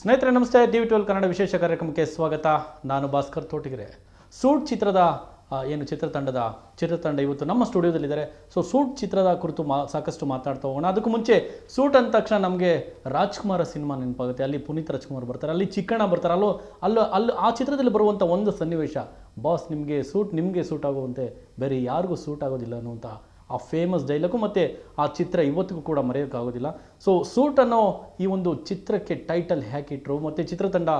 ಸ್ನೇಹಿತರೆ, ನಮಸ್ತೆ. T V twelve Kannada ವಿಶೇಷ ಕಾರ್ಯಕ್ರಮಕ್ಕೆ ಸ್ವಾಗತ. ನಾನು ಭಾಸ್ಕರ್ ತೋಟಿಗೆರೆ. ಸೂಟ್ ಚಿತ್ರದ ಏನು ಚಿತ್ರತಂಡದ, ಚಿತ್ರತಂಡ ಇವತ್ತು ನಮ್ಮ ಸ್ಟುಡಿಯೋದಲ್ಲಿದ್ದಾರೆ. ಸೊ ಸೂಟ್ ಚಿತ್ರದ ಕುರಿತು ಮಾ, ಸಾಕಷ್ಟು ಮಾತಾಡ್ತಾ ಹೋಗೋಣ. ಅದಕ್ಕೂ ಮುಂಚೆ ಸೂಟ್ ಅಂದ ತಕ್ಷಣ ನಮಗೆ ರಾಜ್ಕುಮಾರ ಸಿನಿಮಾ ನೆನಪಾಗುತ್ತೆ. ಅಲ್ಲಿ ಪುನೀತ್ ರಾಜ್ಕುಮಾರ್ ಬರ್ತಾರೆ, ಅಲ್ಲಿ ಚಿಕ್ಕಣ್ಣ ಬರ್ತಾರೆ. ಅಲ್ಲೋ, ಅಲ್ಲೂ, ಅಲ್ಲಿ, ಆ ಚಿತ್ರದಲ್ಲಿ ಬರುವಂಥ ಒಂದು ಸನ್ನಿವೇಶ. ಬಾಸ್ ನಿಮಗೆ ಸೂಟ್ ನಿಮಗೆ ಸೂಟ್ ಆಗುವಂತೆ, ಬೇರೆ ಯಾರಿಗೂ ಸೂಟ್ ಆಗೋದಿಲ್ಲ ಅನ್ನುವಂಥ ಆ ಫೇಮಸ್ ಡೈಲಾಗು ಮತ್ತು ಆ ಚಿತ್ರ ಇವತ್ತಿಗೂ ಕೂಡ ಮರೆಯೋಕ್ಕಾಗೋದಿಲ್ಲ. ಸೊ ಸೂಟ್ ಅನ್ನೋ ಈ ಒಂದು ಚಿತ್ರಕ್ಕೆ ಟೈಟಲ್ ಹ್ಯಾಕಿಟ್ರು ಮತ್ತು ಚಿತ್ರತಂಡ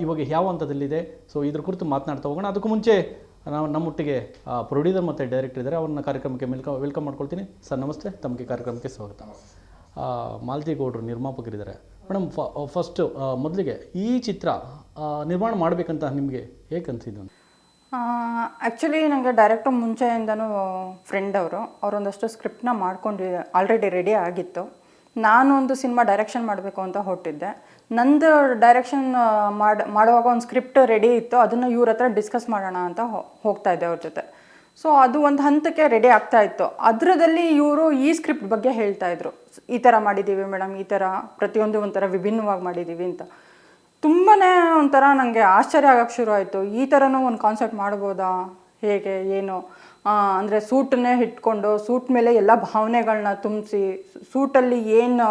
ಇವಾಗ ಯಾವ ಹಂತದಲ್ಲಿದೆ ಸೊ ಇದ್ರ ಕುರಿತು ಮಾತನಾಡ್ತಾ ಹೋಗೋಣ. ಅದಕ್ಕೂ ಮುಂಚೆ ನಾವು ನಮ್ಮೊಟ್ಟಿಗೆ ಪ್ರೊಡ್ಯೂಸರ್ ಮತ್ತು ಡೈರೆಕ್ಟರ್ ಇದ್ದಾರೆ. ಅವ್ರನ್ನ ಕಾರ್ಯಕ್ರಮಕ್ಕೆ ವೆಲ್ಕಮ್ ವೆಲ್ಕಮ್ ಮಾಡ್ಕೊಳ್ತೀನಿ. ಸರ್ ನಮಸ್ತೆ. ತಮಗೆ ಕಾರ್ಯಕ್ರಮಕ್ಕೆ ಸ್ವಾಗತ. ಆ, ಮಾಲತಿ ಗೌಡ್ರು ನಿರ್ಮಾಪಕರಿದ್ದಾರೆ ಮೇಡಮ್ ಫಸ್ಟ್ ಮೊದಲಿಗೆ ಈ ಚಿತ್ರ ನಿರ್ಮಾಣ ಮಾಡಬೇಕಂತ ನಿಮಗೆ ಹೇಗೆ ಅನಿಸಿದ್ದು? ಆ್ಯಕ್ಚುಲಿ ನನಗೆ ಡೈರೆಕ್ಟರ್ ಮುಂಚೆಯಿಂದನೂ ಫ್ರೆಂಡ್ ಅವರು, ಅವರೊಂದಷ್ಟು ಸ್ಕ್ರಿಪ್ಟನ್ನ ಮಾಡ್ಕೊಂಡು ಆಲ್ರೆಡಿ ರೆಡಿ ಆಗಿತ್ತು. ನಾನು ಒಂದು ಸಿನಿಮಾ ಡೈರೆಕ್ಷನ್ ಮಾಡಬೇಕು ಅಂತ ಹೊಟ್ಟಿದ್ದೆ ನಂದು ಡೈರೆಕ್ಷನ್ ಮಾಡಿ, ಮಾಡುವಾಗ ಒಂದು ಸ್ಕ್ರಿಪ್ಟ್ ರೆಡಿ ಇತ್ತು, ಅದನ್ನು ಇವ್ರ ಹತ್ರ ಡಿಸ್ಕಸ್ ಮಾಡೋಣ ಅಂತ ಹೋಗ್ತಾ ಇದ್ದೆ ಅವ್ರ ಜೊತೆ. ಸೊ ಅದು ಒಂದು ಹಂತಕ್ಕೆ ರೆಡಿ ಆಗ್ತಾ ಇತ್ತು. ಅದರದಲ್ಲಿ ಇವರು ಈ ಸ್ಕ್ರಿಪ್ಟ್ ಬಗ್ಗೆ ಹೇಳ್ತಾ ಇದ್ರು. ಈ ಥರ ಮಾಡಿದ್ದೀವಿ ಮೇಡಮ್, ಈ ಥರ ಪ್ರತಿಯೊಂದು ಒಂಥರ ವಿಭಿನ್ನವಾಗಿ ಮಾಡಿದ್ದೀವಿ ಅಂತ. ತುಂಬಾ ಒಂಥರ ನನಗೆ ಆಶ್ಚರ್ಯ ಆಗೋಕ್ಕೆ ಶುರು ಆಯಿತು. ಈ ಥರನೂ ಒಂದು ಕಾನ್ಸೆಪ್ಟ್ ಮಾಡ್ಬೋದಾ? ಹೇಗೆ? ಏನು? ಅಂದರೆ ಸೂಟನ್ನೇ ಇಟ್ಕೊಂಡು ಸೂಟ್ ಮೇಲೆ ಎಲ್ಲ ಭಾವನೆಗಳನ್ನ ತುಂಬಿಸಿ ಸೂಟಲ್ಲಿ ಏನು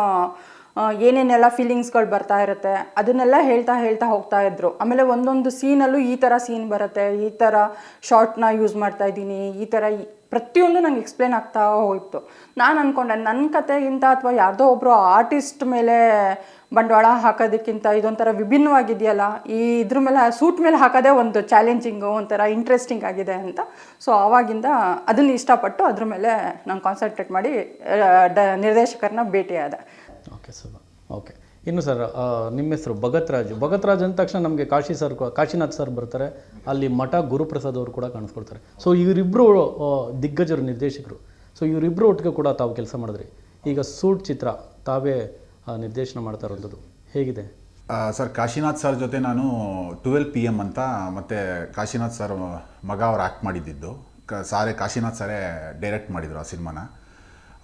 ಏನೇನೆಲ್ಲ ಫೀಲಿಂಗ್ಸ್ಗಳು ಬರ್ತಾ ಇರುತ್ತೆ ಅದನ್ನೆಲ್ಲ ಹೇಳ್ತಾ ಹೇಳ್ತಾ ಹೋಗ್ತಾ ಇದ್ರು. ಆಮೇಲೆ ಒಂದೊಂದು ಸೀನಲ್ಲೂ ಈ ಥರ ಸೀನ್ ಬರುತ್ತೆ. ಈ ಥರ ಶಾರ್ಟ್ನ ಯೂಸ್ ಮಾಡ್ತಾ ಇದ್ದೀನಿ. ಈ ಥರ ಪ್ರತಿಯೊಂದು ನಂಗೆ ಎಕ್ಸ್ಪ್ಲೇನ್ ಆಗ್ತಾ ಹೋಯಿತು. ನಾನು ಅಂದ್ಕೊಂಡೆ ನನ್ನ ಕತೆಗಿಂತ ಅಥವಾ ಯಾರ್ದೋ ಒಬ್ಬರು ಆರ್ಟಿಸ್ಟ್ ಮೇಲೆ ಬಂಡವಾಳ ಹಾಕೋದಕ್ಕಿಂತ ಇದೊಂಥರ ವಿಭಿನ್ನವಾಗಿದೆಯಲ್ಲ, ಈ ಇದ್ರ ಮೇಲೆ ಸೂಟ್ ಮೇಲೆ ಹಾಕೋದೇ ಒಂದು ಚಾಲೆಂಜಿಂಗು ಒಂಥರ ಇಂಟ್ರೆಸ್ಟಿಂಗ್ ಆಗಿದೆ ಅಂತ. ಸೊ ಆವಾಗಿಂದ ಅದನ್ನು ಇಷ್ಟಪಟ್ಟು ಅದ್ರ ಮೇಲೆ ನಾನು ಕಾನ್ಸಂಟ್ರೇಟ್ ಮಾಡಿ ಡ ನಿರ್ದೇಶಕರನ್ನ ಭೇಟಿಯಾದೆ. ಓಕೆ ಸರ್ ಓಕೆ ಇನ್ನು ಸರ್ ನಿಮ್ಮ ಹೆಸರು ಭಗತ್ ರಾಜ್ ಭಗತ್ ರಾಜ್ ಅಂದ ತಕ್ಷಣ ನಮಗೆ ಕಾಶಿ ಸರ್ ಕಾಶಿನಾಥ್ ಸರ್ ಬರ್ತಾರೆ. ಅಲ್ಲಿ ಮಠ ಗುರುಪ್ರಸಾದ್ ಅವರು ಕೂಡ ಕಾಣಿಸ್ಕೊಡ್ತಾರೆ. ಸೊ ಇವರಿಬ್ಬರು ದಿಗ್ಗಜರು, ನಿರ್ದೇಶಕರು. ಸೊ ಇವರಿಬ್ಬರು ಒಟ್ಟಿಗೆ ಕೂಡ ತಾವು ಕೆಲಸ ಮಾಡಿದ್ರಿ. ಈಗ ಸೂಟ್ ಚಿತ್ರ ತಾವೇ ನಿರ್ದೇಶನ ಮಾಡ್ತಾ ಇರೋಂಥದ್ದು. ಹೇಗಿದೆ? ಸರ್, ಕಾಶಿನಾಥ್ ಸರ್ ಜೊತೆ ನಾನು ಟುವೆಲ್ ಪಿ ಎಂ ಅಂತ ಮತ್ತು ಕಾಶಿನಾಥ್ ಸರ್ ಮಗ ಅವ್ರು ಆ್ಯಕ್ಟ್ ಮಾಡಿದ್ದಿದ್ದು ಕ, ಸಾರೇ ಕಾಶಿನಾಥ್ ಸರೇ ಡೈರೆಕ್ಟ್ ಮಾಡಿದರು ಆ ಸಿನಿಮಾನ.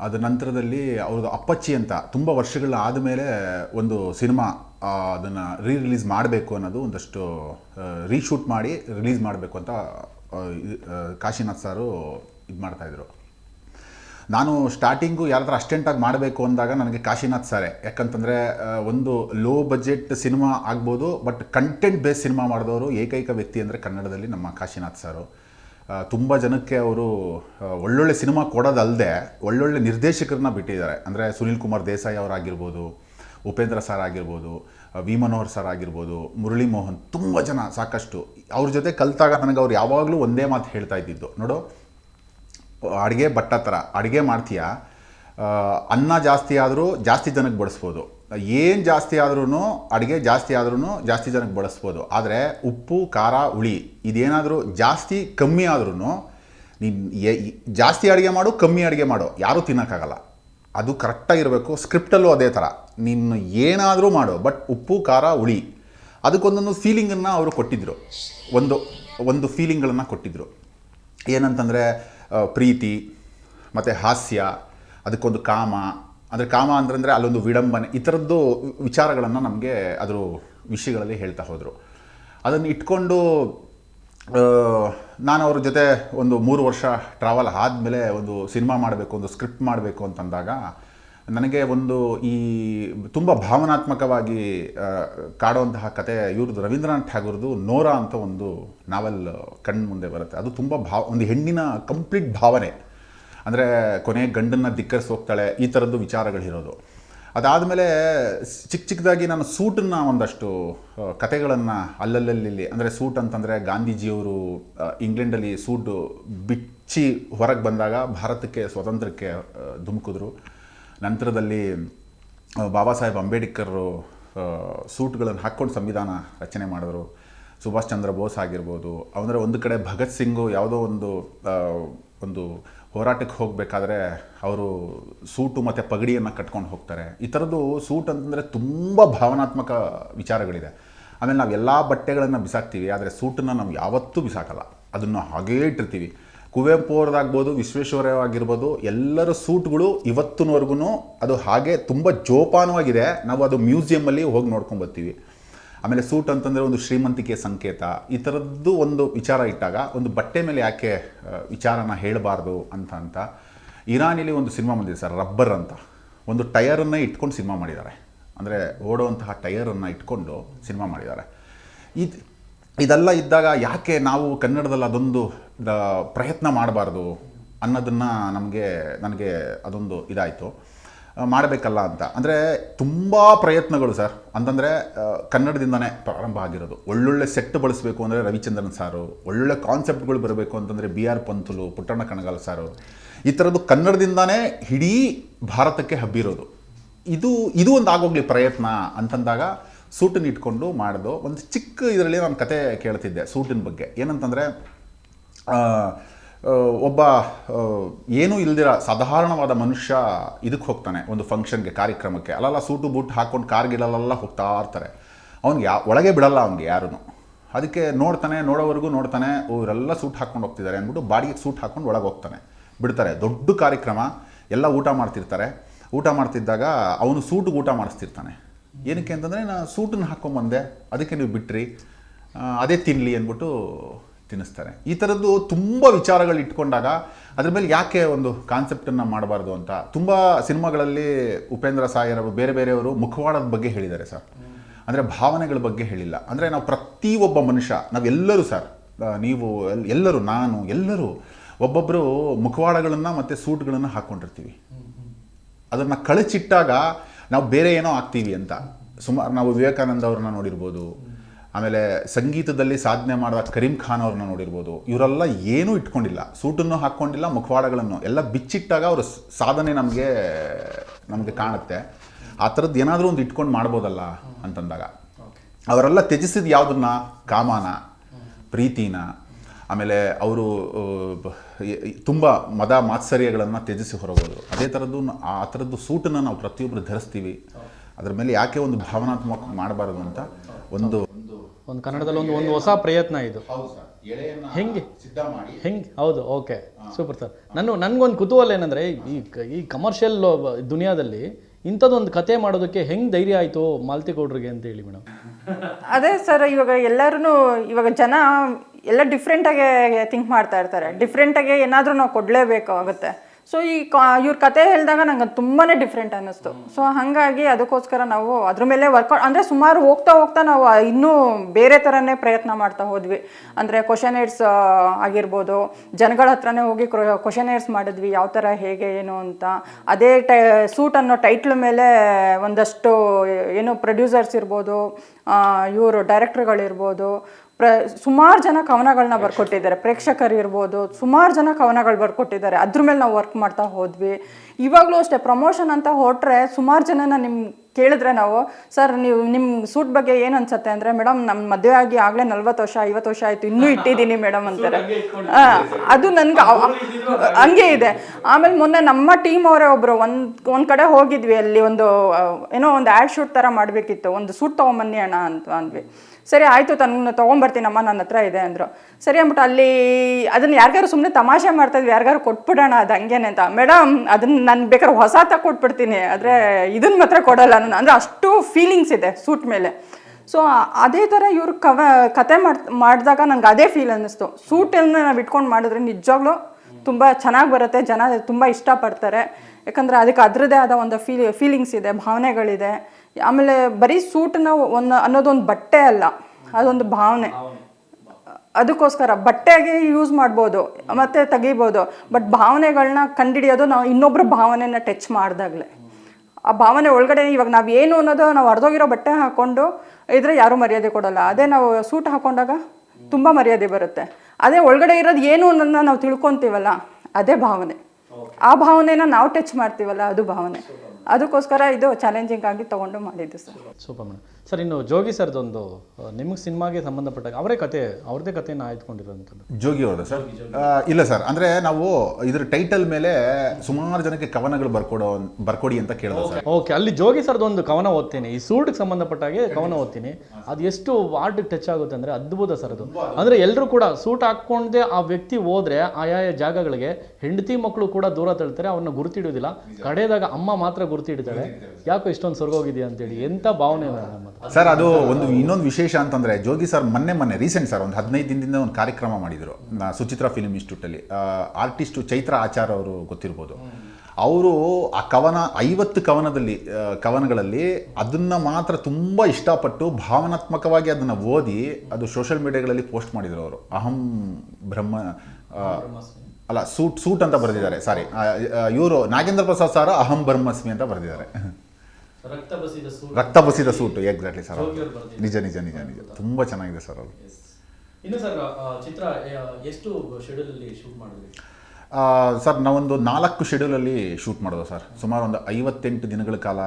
ಅದ ನಂತರದಲ್ಲಿ ಅವ್ರದ್ದು ಅಪ್ಪಚ್ಚಿ ಅಂತ ತುಂಬ ವರ್ಷಗಳ ಆದಮೇಲೆ ಒಂದು ಸಿನಿಮಾ ಅದನ್ನು ರೀ ರಿಲೀಸ್ ಮಾಡಬೇಕು ಅನ್ನೋದು ಒಂದಷ್ಟು ರೀಶೂಟ್ ಮಾಡಿ ರಿಲೀಸ್ ಮಾಡಬೇಕು ಅಂತ ಕಾಶಿನಾಥ್ ಸಾರು ಇದು ಮಾಡ್ತಾಯಿದ್ರು ನಾನು ಸ್ಟಾರ್ಟಿಂಗು ಯಾರಾದ್ರೂ ಅಸ್ಟೆಂಟಾಗಿ ಮಾಡಬೇಕು ಅಂದಾಗ ನನಗೆ ಕಾಶಿನಾಥ್ ಸಾರೆ. ಯಾಕಂತಂದರೆ ಒಂದು ಲೋ ಬಜೆಟ್ ಸಿನಿಮಾ ಆಗ್ಬೋದು ಬಟ್ ಕಂಟೆಂಟ್ ಬೇಸ್ ಸಿನಿಮಾ ಮಾಡಿದವರು ಏಕೈಕ ವ್ಯಕ್ತಿ ಅಂದರೆ ಕನ್ನಡದಲ್ಲಿ ನಮ್ಮ ಕಾಶಿನಾಥ್ ಸಾರು. ತುಂಬ ಜನಕ್ಕೆ ಅವರು ಒಳ್ಳೊಳ್ಳೆ ಸಿನಿಮಾ ಕೊಡೋದಲ್ಲದೆ ಒಳ್ಳೊಳ್ಳೆ ನಿರ್ದೇಶಕರನ್ನ ಬಿಟ್ಟಿದ್ದಾರೆ. ಅಂದರೆ ಸುನಿಲ್ ಕುಮಾರ್ ದೇಸಾಯಿ ಅವರಾಗಿರ್ಬೋದು, ಉಪೇಂದ್ರ ಸರ್ ಆಗಿರ್ಬೋದು ವಿ ಮನೋಹರ್ ಸರ್ ಆಗಿರ್ಬೋದು, ಮುರಳಿ ಮೋಹನ್ ತುಂಬ ಜನ ಸಾಕಷ್ಟು. ಅವ್ರ ಜೊತೆ ಕಲಿತಾಗ ನನಗೆ ಅವ್ರು ಯಾವಾಗಲೂ ಒಂದೇ ಮಾತು ಹೇಳ್ತಾ ಇದ್ದಿದ್ದು. ನೋಡು, ಅಡುಗೆ ಬಟ್ಟ ಥರ ಅಡುಗೆ ಮಾಡ್ತೀಯಾ? ಅನ್ನ ಜಾಸ್ತಿ ಆದರೂ ಜಾಸ್ತಿ ಜನಕ್ಕೆ ಬಡಿಸ್ಬೋದು. ಏನು ಜಾಸ್ತಿ ಆದ್ರೂ ಅಡುಗೆ ಜಾಸ್ತಿ ಆದ್ರೂ ಜಾಸ್ತಿ ಜನಕ್ಕೆ ಬಳಸ್ಬೋದು. ಆದರೆ ಉಪ್ಪು, ಖಾರ, ಹುಳಿ ಇದೇನಾದರೂ ಜಾಸ್ತಿ ಕಮ್ಮಿ ಆದ್ರೂ ನೀನು ಜಾಸ್ತಿ ಅಡುಗೆ ಮಾಡು, ಕಮ್ಮಿ ಅಡುಗೆ ಮಾಡು. ಯಾರೂ ತಿನ್ನೋಕ್ಕಾಗಲ್ಲ. ಅದು ಕರೆಕ್ಟಾಗಿರಬೇಕು. ಸ್ಕ್ರಿಪ್ಟಲ್ಲೂ ಅದೇ ಥರ. ನೀನು ಏನಾದರೂ ಮಾಡು. ಬಟ್ ಉಪ್ಪು, ಖಾರ, ಹುಳಿ ಅದಕ್ಕೊಂದೊಂದು ಫೀಲಿಂಗನ್ನು ಅವರು ಕೊಟ್ಟಿದ್ದರು ಒಂದು ಒಂದು ಫೀಲಿಂಗ್ಗಳನ್ನು ಕೊಟ್ಟಿದ್ದರು ಏನಂತಂದರೆ ಪ್ರೀತಿ, ಮತ್ತು ಹಾಸ್ಯ, ಅದಕ್ಕೊಂದು ಕಾಮ ಅಂದರೆ ಕಾಮ ಅಂದ್ರೆ ಅಂದರೆ ಅಲ್ಲೊಂದು ವಿಡಂಬನೆ, ಈ ಥರದ್ದು ವಿಚಾರಗಳನ್ನು ನಮಗೆ ಅದರ ವಿಷಯಗಳಲ್ಲಿ ಹೇಳ್ತಾ ಹೋದರು. ಅದನ್ನು ಇಟ್ಕೊಂಡು ನಾನು ಅವ್ರ ಜೊತೆ ಒಂದು ಮೂರು ವರ್ಷ ಟ್ರಾವೆಲ್ ಆದಮೇಲೆ ಒಂದು ಸಿನಿಮಾ ಮಾಡಬೇಕು, ಒಂದು ಸ್ಕ್ರಿಪ್ಟ್ ಮಾಡಬೇಕು ಅಂತಂದಾಗ, ನನಗೆ ಒಂದು ಈ ತುಂಬ ಭಾವನಾತ್ಮಕವಾಗಿ ಕಾಡುವಂತಹ ಕತೆ ಇವ್ರದ್ದು ರವೀಂದ್ರನಾಥ್ ಠಾಗೂರ್ದು ನೋರಾ ಅಂತ ಒಂದು ನಾವೆಲ್ ಕಣ್ಣು ಮುಂದೆ ಬರುತ್ತೆ. ಅದು ತುಂಬ ಭಾವ, ಒಂದು ಹೆಣ್ಣಿನ ಕಂಪ್ಲೀಟ್ ಭಾವನೆ. ಅಂದರೆ ಕೊನೆ ಗಂಡನ್ನ ಧಿಕ್ಕರಿಸಿ ಹೋಗ್ತಾಳೆ, ಈ ಥರದ್ದು ವಿಚಾರಗಳಿರೋದು. ಅದಾದಮೇಲೆ ಚಿಕ್ಕ ಚಿಕ್ಕದಾಗಿ ನಾನು ಸೂಟನ್ನು ಒಂದಷ್ಟು ಕತೆಗಳನ್ನು ಅಲ್ಲಲ್ಲಲ್ಲಿ, ಅಂದರೆ ಸೂಟ್ ಅಂತಂದರೆ ಗಾಂಧೀಜಿಯವರು ಇಂಗ್ಲೆಂಡಲ್ಲಿ ಸೂಟು ಬಿಚ್ಚಿ ಹೊರಗೆ ಬಂದಾಗ ಭಾರತಕ್ಕೆ ಸ್ವತಂತ್ರಕ್ಕೆ ಧುಮುಕಿದ್ರು. ನಂತರದಲ್ಲಿ ಬಾಬಾ ಸಾಹೇಬ್ ಅಂಬೇಡ್ಕರ್ ಸೂಟ್ಗಳನ್ನು ಹಾಕ್ಕೊಂಡು ಸಂವಿಧಾನ ರಚನೆ ಮಾಡಿದ್ರು. ಸುಭಾಷ್ ಚಂದ್ರ ಬೋಸ್ ಆಗಿರ್ಬೋದು. ಅಂದರೆ ಒಂದು ಕಡೆ ಭಗತ್ ಸಿಂಗು ಯಾವುದೋ ಒಂದು ಒಂದು ಹೋರಾಟಕ್ಕೆ ಹೋಗಬೇಕಾದ್ರೆ ಅವರು ಸೂಟು ಮತ್ತು ಪಗಡಿಯನ್ನು ಕಟ್ಕೊಂಡು ಹೋಗ್ತಾರೆ. ಈ ಥರದ್ದು ಸೂಟ್ ಅಂತಂದರೆ ತುಂಬ ಭಾವನಾತ್ಮಕ ವಿಚಾರಗಳಿದೆ. ಆಮೇಲೆ ನಾವು ಎಲ್ಲ ಬಟ್ಟೆಗಳನ್ನು ಬಿಸಾಕ್ತೀವಿ, ಆದರೆ ಸೂಟನ್ನು ನಾವು ಯಾವತ್ತೂ ಬಿಸಾಕಲ್ಲ. ಅದನ್ನು ಹಾಗೇ ಇಟ್ಟಿರ್ತೀವಿ. ಕುವೆಂಪು ಅವ್ರದ್ದಾಗ್ಬೋದು ವಿಶ್ವೇಶ್ವರಯ್ಯ ಆಗಿರ್ಬೋದು, ಎಲ್ಲರ ಸೂಟ್ಗಳು ಇವತ್ತಿನವರೆಗೂ ಅದು ಹಾಗೆ ತುಂಬ ಜೋಪಾನವಾಗಿದೆ. ನಾವು ಅದು ಮ್ಯೂಸಿಯಮ್ಮಲ್ಲಿ ಹೋಗಿ ನೋಡ್ಕೊಂಡು ಬರ್ತೀವಿ. ಆಮೇಲೆ ಸೂಟ್ ಅಂತಂದರೆ ಒಂದು ಶ್ರೀಮಂತಿಕೆ ಸಂಕೇತ. ಈ ಥರದ್ದು ಒಂದು ವಿಚಾರ ಇಟ್ಟಾಗ ಒಂದು ಬಟ್ಟೆ ಮೇಲೆ ಯಾಕೆ ವಿಚಾರನ ಹೇಳಬಾರ್ದು ಅಂತ ಅಂತ ಇರಾನಿಲಿ ಒಂದು ಸಿನಿಮಾ ಬಂದಿದೆ ಸರ್, ರಬ್ಬರ್ ಅಂತ. ಒಂದು ಟಯರನ್ನು ಇಟ್ಕೊಂಡು ಸಿನಿಮಾ ಮಾಡಿದ್ದಾರೆ. ಅಂದರೆ ಓಡುವಂತಹ ಟಯರನ್ನು ಇಟ್ಕೊಂಡು ಸಿನಿಮಾ ಮಾಡಿದ್ದಾರೆ. ಇದು, ಇದೆಲ್ಲ ಇದ್ದಾಗ ಯಾಕೆ ನಾವು ಕನ್ನಡದಲ್ಲಿ ಅದೊಂದು ಪ್ರಯತ್ನ ಮಾಡಬಾರ್ದು ಅನ್ನೋದನ್ನು ನಮಗೆ, ನನಗೆ ಅದೊಂದು ಇದಾಯಿತು. ಮಾಡಬೇಕಲ್ಲ ಅಂತ. ಅಂದರೆ ತುಂಬ ಪ್ರಯತ್ನಗಳು ಸರ್. ಅಂತಂದರೆ ಕನ್ನಡದಿಂದನೇ ಪ್ರಾರಂಭ ಆಗಿರೋದು. ಒಳ್ಳೊಳ್ಳೆ ಸೆಟ್ ಬಳಸಬೇಕು ಅಂದರೆ ರವಿಚಂದ್ರನ್ ಸಾರು, ಒಳ್ಳೊಳ್ಳೆ ಕಾನ್ಸೆಪ್ಟ್ಗಳು ಬರಬೇಕು ಅಂತಂದರೆ B R Panthulu Puttanna Kanagal sir. ಈ ಥರದ್ದು ಕನ್ನಡದಿಂದನೇ ಇಡೀ ಭಾರತಕ್ಕೆ ಹಬ್ಬಿರೋದು. ಇದು ಇದು ಒಂದು ಆಗೋಗ್ಲಿ ಪ್ರಯತ್ನ ಅಂತಂದಾಗ ಸೂಟನ್ನು ಇಟ್ಕೊಂಡು ಮಾಡೋದು, ಒಂದು ಚಿಕ್ಕ ಇದರಲ್ಲಿ ನಾನು ಕತೆ ಕೇಳ್ತಿದ್ದೆ ಸೂಟಿನ ಬಗ್ಗೆ. ಏನಂತಂದರೆ ಒಬ್ಬ ಏನೂ ಇಲ್ದಿರ ಸಾಧಾರಣವಾದ ಮನುಷ್ಯ ಇದಕ್ಕೆ ಹೋಗ್ತಾನೆ ಒಂದು ಫಂಕ್ಷನ್ಗೆ, ಕಾರ್ಯಕ್ರಮಕ್ಕೆ. ಅಲ್ಲೆಲ್ಲ ಸೂಟು ಬೂಟ್ ಹಾಕ್ಕೊಂಡು ಕಾರ್ಗಿಡಲೆಲ್ಲ ಹೋಗ್ತಾ ಇರ್ತಾರೆ. ಅವ್ನಿಗೆ ಯಾ, ಒಳಗೆ ಬಿಡಲ್ಲ ಅವ್ನಿಗೆ ಯಾರೂ ಅದಕ್ಕೆ ನೋಡ್ತಾನೆ, ನೋಡೋವರೆಗೂ ನೋಡ್ತಾನೆ ಇವರೆಲ್ಲ ಸೂಟ್ ಹಾಕ್ಕೊಂಡು ಹೋಗ್ತಿದ್ದಾರೆ ಅಂದ್ಬಿಟ್ಟು ಬಾಡಿಗೆ ಸೂಟ್ ಹಾಕ್ಕೊಂಡು ಒಳಗೆ ಹೋಗ್ತಾನೆ. ಬಿಡ್ತಾರೆ. ದೊಡ್ಡ ಕಾರ್ಯಕ್ರಮ. ಎಲ್ಲ ಊಟ ಮಾಡ್ತಿರ್ತಾರೆ. ಊಟ ಮಾಡ್ತಿದ್ದಾಗ ಅವನು ಸೂಟಿಗೆ ಊಟ ಮಾಡಿಸ್ತಿರ್ತಾನೆ. ಏನಕ್ಕೆ ಅಂತಂದರೆ ನಾನು ಸೂಟನ್ನು ಹಾಕ್ಕೊಂಬಂದೆ, ಅದಕ್ಕೆ ನೀವು ಬಿಟ್ರಿ ಅದೇ ತಿನ್ನಲಿ ಅಂದ್ಬಿಟ್ಟು ತಿನ್ನಿಸ್ತಾರೆ. ಈ ಥರದ್ದು ತುಂಬ ವಿಚಾರಗಳು ಇಟ್ಕೊಂಡಾಗ ಅದ್ರ ಮೇಲೆ ಯಾಕೆ ಒಂದು ಕಾನ್ಸೆಪ್ಟನ್ನು ಮಾಡಬಾರ್ದು ಅಂತ ತುಂಬ ಸಿನಿಮಾಗಳಲ್ಲಿ ಉಪೇಂದ್ರ ಸಾಯರ್ ಅವರು, ಬೇರೆ ಬೇರೆಯವರು ಮುಖವಾಡದ ಬಗ್ಗೆ ಹೇಳಿದ್ದಾರೆ ಸರ್. ಅಂದರೆ ಭಾವನೆಗಳ ಬಗ್ಗೆ ಹೇಳಿಲ್ಲ. ಅಂದರೆ ನಾವು ಪ್ರತಿಯೊಬ್ಬ ಮನುಷ್ಯ ನಾವೆಲ್ಲರೂ ಸರ್ ನೀವು, ಎಲ್- ಎಲ್ಲರೂ, ನಾನು, ಎಲ್ಲರೂ ಒಬ್ಬೊಬ್ಬರು ಮುಖವಾಡಗಳನ್ನು ಮತ್ತು ಸೂಟ್ಗಳನ್ನು ಹಾಕ್ಕೊಂಡಿರ್ತೀವಿ ಅದನ್ನು ಕಳಚಿಟ್ಟಾಗ ನಾವು ಬೇರೆ ಏನೋ ಆಗ್ತೀವಿ ಅಂತ. ಸುಮಾರು ನಾವು ವಿವೇಕಾನಂದ ಅವ್ರನ್ನ ನೋಡಿರ್ಬೋದು. ಆಮೇಲೆ ಸಂಗೀತದಲ್ಲಿ ಸಾಧನೆ ಮಾಡಿದ ಕರೀಂ ಖಾನ್ ಅವ್ರನ್ನ ನೋಡಿರ್ಬೋದು. ಇವರೆಲ್ಲ ಏನೂ ಇಟ್ಕೊಂಡಿಲ್ಲ. ಸೂಟನ್ನು ಹಾಕ್ಕೊಂಡಿಲ್ಲ, ಮುಖವಾಡಗಳನ್ನು. ಎಲ್ಲ ಬಿಚ್ಚಿಟ್ಟಾಗ ಅವರ ಸಾಧನೆ ನಮಗೆ ನಮಗೆ ಕಾಣುತ್ತೆ. ಆ ಥರದ್ದು ಏನಾದರೂ ಒಂದು ಇಟ್ಕೊಂಡು ಮಾಡ್ಬೋದಲ್ಲ ಅಂತಂದಾಗ. ಅವರೆಲ್ಲ ತ್ಯಜಿಸಿದ ಯಾವುದನ್ನ? ಕಾಮಾನ, ಪ್ರೀತಿನ. ಆಮೇಲೆ ಅವರು ತುಂಬ ಮದ ಮಾತ್ಸರ್ಯಗಳನ್ನು ತ್ಯಜಿಸಿ ಹೊರಬೋದು ಅದೇ ಥರದ್ದು ಆ ಥರದ್ದು ಸೂಟನ್ನು ನಾವು ಪ್ರತಿಯೊಬ್ಬರು ಧರಿಸ್ತೀವಿ. ಅದ್ರ ಮೇಲೆ ಯಾಕೆ ಒಂದು ಭಾವನಾತ್ಮಕ ಮಾಡಬಾರ್ದು ಅಂತ ಒಂದು ಒಂದು ಕನ್ನಡದಲ್ಲಿ ಒಂದು ಒಂದು ಹೊಸ ಪ್ರಯತ್ನ ಇದು. ಹೆಂಗೆ? ಸಿದ್ಧ ಮಾಡಿ. ಹೆಂಗೆ? ಹೌದು ಓಕೆ. Super sir. ನನ್ನ ನನಗೊಂದು ಕುತೂಹಲ ಏನಂದರೆ ಈ ಕ- ಈ ಕಮರ್ಷಿಯಲ್ ದುನಿಯಾದಲ್ಲಿ ಇಂಥದ್ದೊಂದು ಕತೆ ಮಾಡೋದಕ್ಕೆ ಹೆಂಗೆ ಧೈರ್ಯ ಆಯಿತು ಮಾಲ್ತಿಗೌಡ್ರಿಗೆ ಅಂತ ಹೇಳಿ ಮೇಡಮ್. ಅದೇ ಸರ್ ಇವಾಗ ಎಲ್ಲರೂ ಇವಾಗ ಜನ ಎಲ್ಲ ಡಿಫ್ರೆಂಟಾಗೆ ಥಿಂಕ್ ಮಾಡ್ತಾ ಇರ್ತಾರೆ. ಡಿಫ್ರೆಂಟಾಗೆ ಏನಾದರೂ ನಾವು ಕೊಡಲೇಬೇಕು ಆಗುತ್ತೆ. ಸೊ ಈ ಇವ್ರ ಕತೆ ಹೇಳಿದಾಗ ನಂಗೆ ತುಂಬಾ ಡಿಫ್ರೆಂಟ್ ಅನ್ನಿಸ್ತು. ಸೊ ಹಾಗಾಗಿ ಅದಕ್ಕೋಸ್ಕರ ನಾವು ಅದ್ರ ಮೇಲೆ ವರ್ಕೌಟ್ ಅಂದರೆ ಸುಮಾರು ಹೋಗ್ತಾ ಹೋಗ್ತಾ ನಾವು ಇನ್ನೂ ಬೇರೆ ಥರನೇ ಪ್ರಯತ್ನ ಮಾಡ್ತಾ ಹೋದ್ವಿ. ಅಂದರೆ ಕ್ವಶನೇರ್ಸ್ ಆಗಿರ್ಬೋದು, ಜನಗಳ ಹತ್ರನೇ ಹೋಗಿ ಕ್ವಶನೇರ್ಸ್ ಮಾಡಿದ್ವಿ, ಯಾವ ಥರ ಹೇಗೆ, ಏನು ಅಂತ. ಅದೇ ಟೈ ಸೂಟ್ ಅನ್ನೋ ಟೈಟ್ಲ್ ಮೇಲೆ ಒಂದಷ್ಟು, ಏನು ಪ್ರೊಡ್ಯೂಸರ್ಸ್ ಇರ್ಬೋದು ಇವರು ಡೈರೆಕ್ಟರ್ಗಳಿರ್ಬೋದು ಪ್ರ ಸುಮಾರು ಜನ ಕವನಗಳನ್ನ ಬರ್ಕೊಟ್ಟಿದ್ದಾರೆ. ಪ್ರೇಕ್ಷಕರು ಇರ್ಬೋದು ಸುಮಾರು ಜನ ಕವನಗಳು ಬರ್ಕೊಟ್ಟಿದ್ದಾರೆ. ಅದ್ರ ಮೇಲೆ ನಾವು ವರ್ಕ್ ಮಾಡ್ತಾ ಹೋದ್ವಿ. ಇವಾಗಲೂ ಅಷ್ಟೇ ಪ್ರಮೋಷನ್ ಅಂತ ಹೊರಟ್ರೆ ಸುಮಾರು ಜನನ ನಿಮ್ಮ ಕೇಳಿದ್ರೆ ನಾವು ಸರ್ ನೀವು ನಿಮ್ಮ ಸೂಟ್ ಬಗ್ಗೆ ಏನು ಅನ್ಸುತ್ತೆ? ಅಂದರೆ ಮೇಡಮ್ ನಮ್ಮ ಮದುವೆ ಆಗಿ ಆಗಲೇ ನಲ್ವತ್ತು ವರ್ಷ ಐವತ್ತು ವರ್ಷ ಆಯಿತು ಇನ್ನೂ ಇಟ್ಟಿದ್ದೀನಿ ಮೇಡಮ್ ಅಂತಾರೆ. ಅದು ನನಗೆ ಹಂಗೆ ಇದೆ. ಆಮೇಲೆ ಮೊನ್ನೆ ನಮ್ಮ ಟೀಮ್ ಅವರೇ ಒಬ್ಬರು ಒಂದು ಒಂದು ಕಡೆ ಹೋಗಿದ್ವಿ ಅಲ್ಲಿ ಒಂದು ಏನೋ ಒಂದು ಆ್ಯಡ್ ಶೂಟ್ ಥರ ಮಾಡಬೇಕಿತ್ತು. ಒಂದು ಸೂಟ್ ತೊಗೊಂಬನ್ನಿ ಅಣ್ಣ ಅಂತ ಅಂದ್ವಿ. ಸರಿ, ಆಯಿತು ತನ್ನ ತೊಗೊಂಬರ್ತೀನಮ್ಮ, ನನ್ನ ಹತ್ರ ಇದೆ ಅಂದರು. ಸರಿ ಅಂದ್ಬಿಟ್ಟು ಅಲ್ಲಿ ಅದನ್ನು ಯಾರಿಗಾರು ಸುಮ್ಮನೆ ತಮಾಷೆ ಮಾಡ್ತಾಯಿದ್ವಿ ಯಾರಿಗಾರು ಕೊಟ್ಬಿಡೋಣ ಅದು ಹಂಗೇನೆ ಅಂತ. ಮೇಡಮ್ ಅದನ್ನು ನಾನು ಬೇಕಾದ್ರೆ ಹೊಸ ಕೊಟ್ಬಿಡ್ತೀನಿ, ಆದರೆ ಇದನ್ನ ಮಾತ್ರ ಕೊಡೋಲ್ಲ ನಾನು. ಅಂದರೆ ಅಷ್ಟು ಫೀಲಿಂಗ್ಸ್ ಇದೆ ಸೂಟ್ ಮೇಲೆ. ಸೊ ಅದೇ ಥರ ಇವ್ರು ಕವ, ಕತೆ ಮಾಡ್, ಮಾಡಿದಾಗ ನನಗೆ ಅದೇ ಫೀಲ್ ಅನ್ನಿಸ್ತು. ಸೂಟನ್ನು ನಾವು ಇಟ್ಕೊಂಡು ಮಾಡಿದ್ರೆ ನಿಜವಾಗ್ಲೂ ತುಂಬ ಚೆನ್ನಾಗಿ ಬರುತ್ತೆ, ಜನ ತುಂಬ ಇಷ್ಟಪಡ್ತಾರೆ. ಯಾಕಂದರೆ ಅದಕ್ಕೆ ಅದರದ್ದೇ ಆದ ಒಂದು ಫೀಲ್ ಫೀಲಿಂಗ್ಸ್ ಇದೆ, ಭಾವನೆಗಳಿದೆ. ಆಮೇಲೆ ಬರೀ ಸೂಟನ್ನ ಒಂದು ಅನ್ನೋದೊಂದು ಬಟ್ಟೆ ಅಲ್ಲ, ಅದೊಂದು ಭಾವನೆ. ಅದಕ್ಕೋಸ್ಕರ ಬಟ್ಟೆಗೆ ಯೂಸ್ ಮಾಡ್ಬೋದು, ಮತ್ತೆ ತೆಗಿಬೋದು ಬಟ್ ಭಾವನೆಗಳನ್ನ ಕಂಡಿಡಿಯೋದು ನಾವು ಇನ್ನೊಬ್ಬರ ಭಾವನೆನ ಟಚ್ ಮಾಡಿದಾಗಲೇ. ಆ ಭಾವನೆ ಒಳಗಡೆ ಇವಾಗ ನಾವು ಏನು ಅನ್ನೋದು ನಾವು ಅರ್ಧೋಗಿರೋ ಬಟ್ಟೆ ಹಾಕ್ಕೊಂಡು ಇದ್ರೆ ಯಾರೂ ಮರ್ಯಾದೆ ಕೊಡಲ್ಲ. ಅದೇ ನಾವು ಸೂಟ್ ಹಾಕೊಂಡಾಗ ತುಂಬ ಮರ್ಯಾದೆ ಬರುತ್ತೆ. ಅದೇ ಒಳಗಡೆ ಇರೋದು ಏನು ಅನ್ನೋದನ್ನ ನಾವು ತಿಳ್ಕೊತೀವಲ್ಲ, ಅದೇ ಭಾವನೆ. ಆ ಭಾವನೆನ ನಾವು ಟಚ್ ಮಾಡ್ತೀವಲ್ಲ, ಅದು ಭಾವನೆ. ಅದಕ್ಕೋಸ್ಕರ ಇದು ಚಾಲೆಂಜಿಂಗ್ ಆಗಿ ತೊಗೊಂಡು ಮಾಡಿದ್ದು ಸರ್. Super madam. ಸರ್ ಇನ್ನು ಜೋಗಿ ಸರ್ದೊಂದು ನಿಮಗೆ ಸಿನಿಮಾಗೆ ಸಂಬಂಧಪಟ್ಟಾಗ ಅವರೇ ಕತೆ ಅವ್ರದ್ದೇ ಕಥೆನ ಆಯ್ದುಕೊಂಡಿರೋಂಥದ್ದು. ಜೋಗಿ ಅವ್ರದ್ದು ಸರ್? ಇಲ್ಲ ಸರ್. ಅಂದರೆ ನಾವು ಇದ್ರ ಟೈಟಲ್ ಮೇಲೆ ಸುಮಾರು ಜನಕ್ಕೆ ಕವನಗಳು ಬರ್ಕೊಡೋ ಬರ್ಕೊಡಿ ಅಂತ ಕೇಳಿದ್ರು ಸರ್. ಓಕೆ ಅಲ್ಲಿ ಜೋಗಿ ಸರ್ದು ಒಂದು ಕವನ ಓದ್ತೀನಿ. ಈ ಸೂಟ್ಗೆ ಸಂಬಂಧಪಟ್ಟಾಗೆ ಕವನ ಓದ್ತೀನಿ. ಅದು ಎಷ್ಟು ಆರ್ಟಿಗೆ ಟಚ್ ಆಗುತ್ತೆ ಅಂದರೆ ಅದ್ಭುತ ಸರ್ ಅದು. ಅಂದರೆ ಎಲ್ಲರೂ ಕೂಡ ಸೂಟ್ ಹಾಕ್ಕೊಂಡೇ ಆ ವ್ಯಕ್ತಿ ಹೋದ್ರೆ ಆಯಾಯ ಜಾಗಗಳಿಗೆ ಹೆಂಡತಿ ಮಕ್ಕಳು ಕೂಡ ದೂರ ತಳ್ತಾರೆ ಅವನ್ನ ಗುರುತಿಡೋದಿಲ್ಲ. ಕಡೆದಾಗ ಅಮ್ಮ ಮಾತ್ರ ಗುರುತಿಡ್ತಾಳೆ. ಯಾಕೋ ಇಷ್ಟೊಂದು ಸೊರಗೋಗಿದೆಯಾ ಅಂತೇಳಿ. ಎಂಥ ಭಾವನೆ ನಮ್ಮದು. ಸರ್ ಅದು ಒಂದು ಇನ್ನೊಂದು ವಿಶೇಷ ಅಂತಂದ್ರೆ, ಜೋಗಿ ಸರ್ ಮೊನ್ನೆ ಮೊನ್ನೆ ರೀಸೆಂಟ್ ಸರ್ ಒಂದು ಹದಿನೈದು ದಿನದಿಂದ ಒಂದು ಕಾರ್ಯಕ್ರಮ ಮಾಡಿದರು ಸುಚಿತ್ರಾ ಫಿಲ್ಮ್ ಇನ್ಸ್ಟಿಟ್ಯೂಟಲ್ಲಿ ಆರ್ಟಿಸ್ಟು ಚೈತ್ರ ಆಚಾರ್ ಅವರು ಗೊತ್ತಿರ್ಬೋದು. ಅವರು ಆ ಕವನ, ಐವತ್ತು ಕವನದಲ್ಲಿ ಕವನಗಳಲ್ಲಿ ಅದನ್ನ ಮಾತ್ರ ತುಂಬ ಇಷ್ಟಪಟ್ಟು ಭಾವನಾತ್ಮಕವಾಗಿ ಅದನ್ನು ಓದಿ ಅದು ಸೋಷಲ್ ಮೀಡಿಯಾಗಳಲ್ಲಿ ಪೋಸ್ಟ್ ಮಾಡಿದರು ಅವರು. ಅಹಂ ಬ್ರಹ್ಮ ಅಲ್ಲ, ಸೂಟ್ ಸೂಟ್ ಅಂತ ಬರೆದಿದ್ದಾರೆ ಸಾರಿ ಇವರು ನಾಗೇಂದ್ರ ಪ್ರಸಾದ್ ಸರ್ ಅಹಂ ಬ್ರಹ್ಮಸ್ಮಿ ಅಂತ ಬರೆದಿದ್ದಾರೆ. ರಕ್ತ ಬಸಿದ ಸೂಟ್ ಎಕ್ಸಾಕ್ಟ್ಲಿ ಸರ್ ನಿಜ ನಿಜ ನಿಜ ನಿಜ. ತುಂಬ ಚೆನ್ನಾಗಿದೆ ಸರ್ ಅದು. ಇನ್ನು ಸರ್ ಚಿತ್ರ ಎಷ್ಟು ಶೆಡ್ಯೂಲಲ್ಲಿ ಶೂಟ್ ಮಾಡಿದ್ರಿ? ಸರ್ ನಾವೊಂದು ನಾಲ್ಕು ಶೆಡ್ಯೂಲಲ್ಲಿ ಶೂಟ್ ಮಾಡೋದು ಸರ್. ಸುಮಾರು ಒಂದು ಐವತ್ತೆಂಟು ದಿನಗಳ ಕಾಲ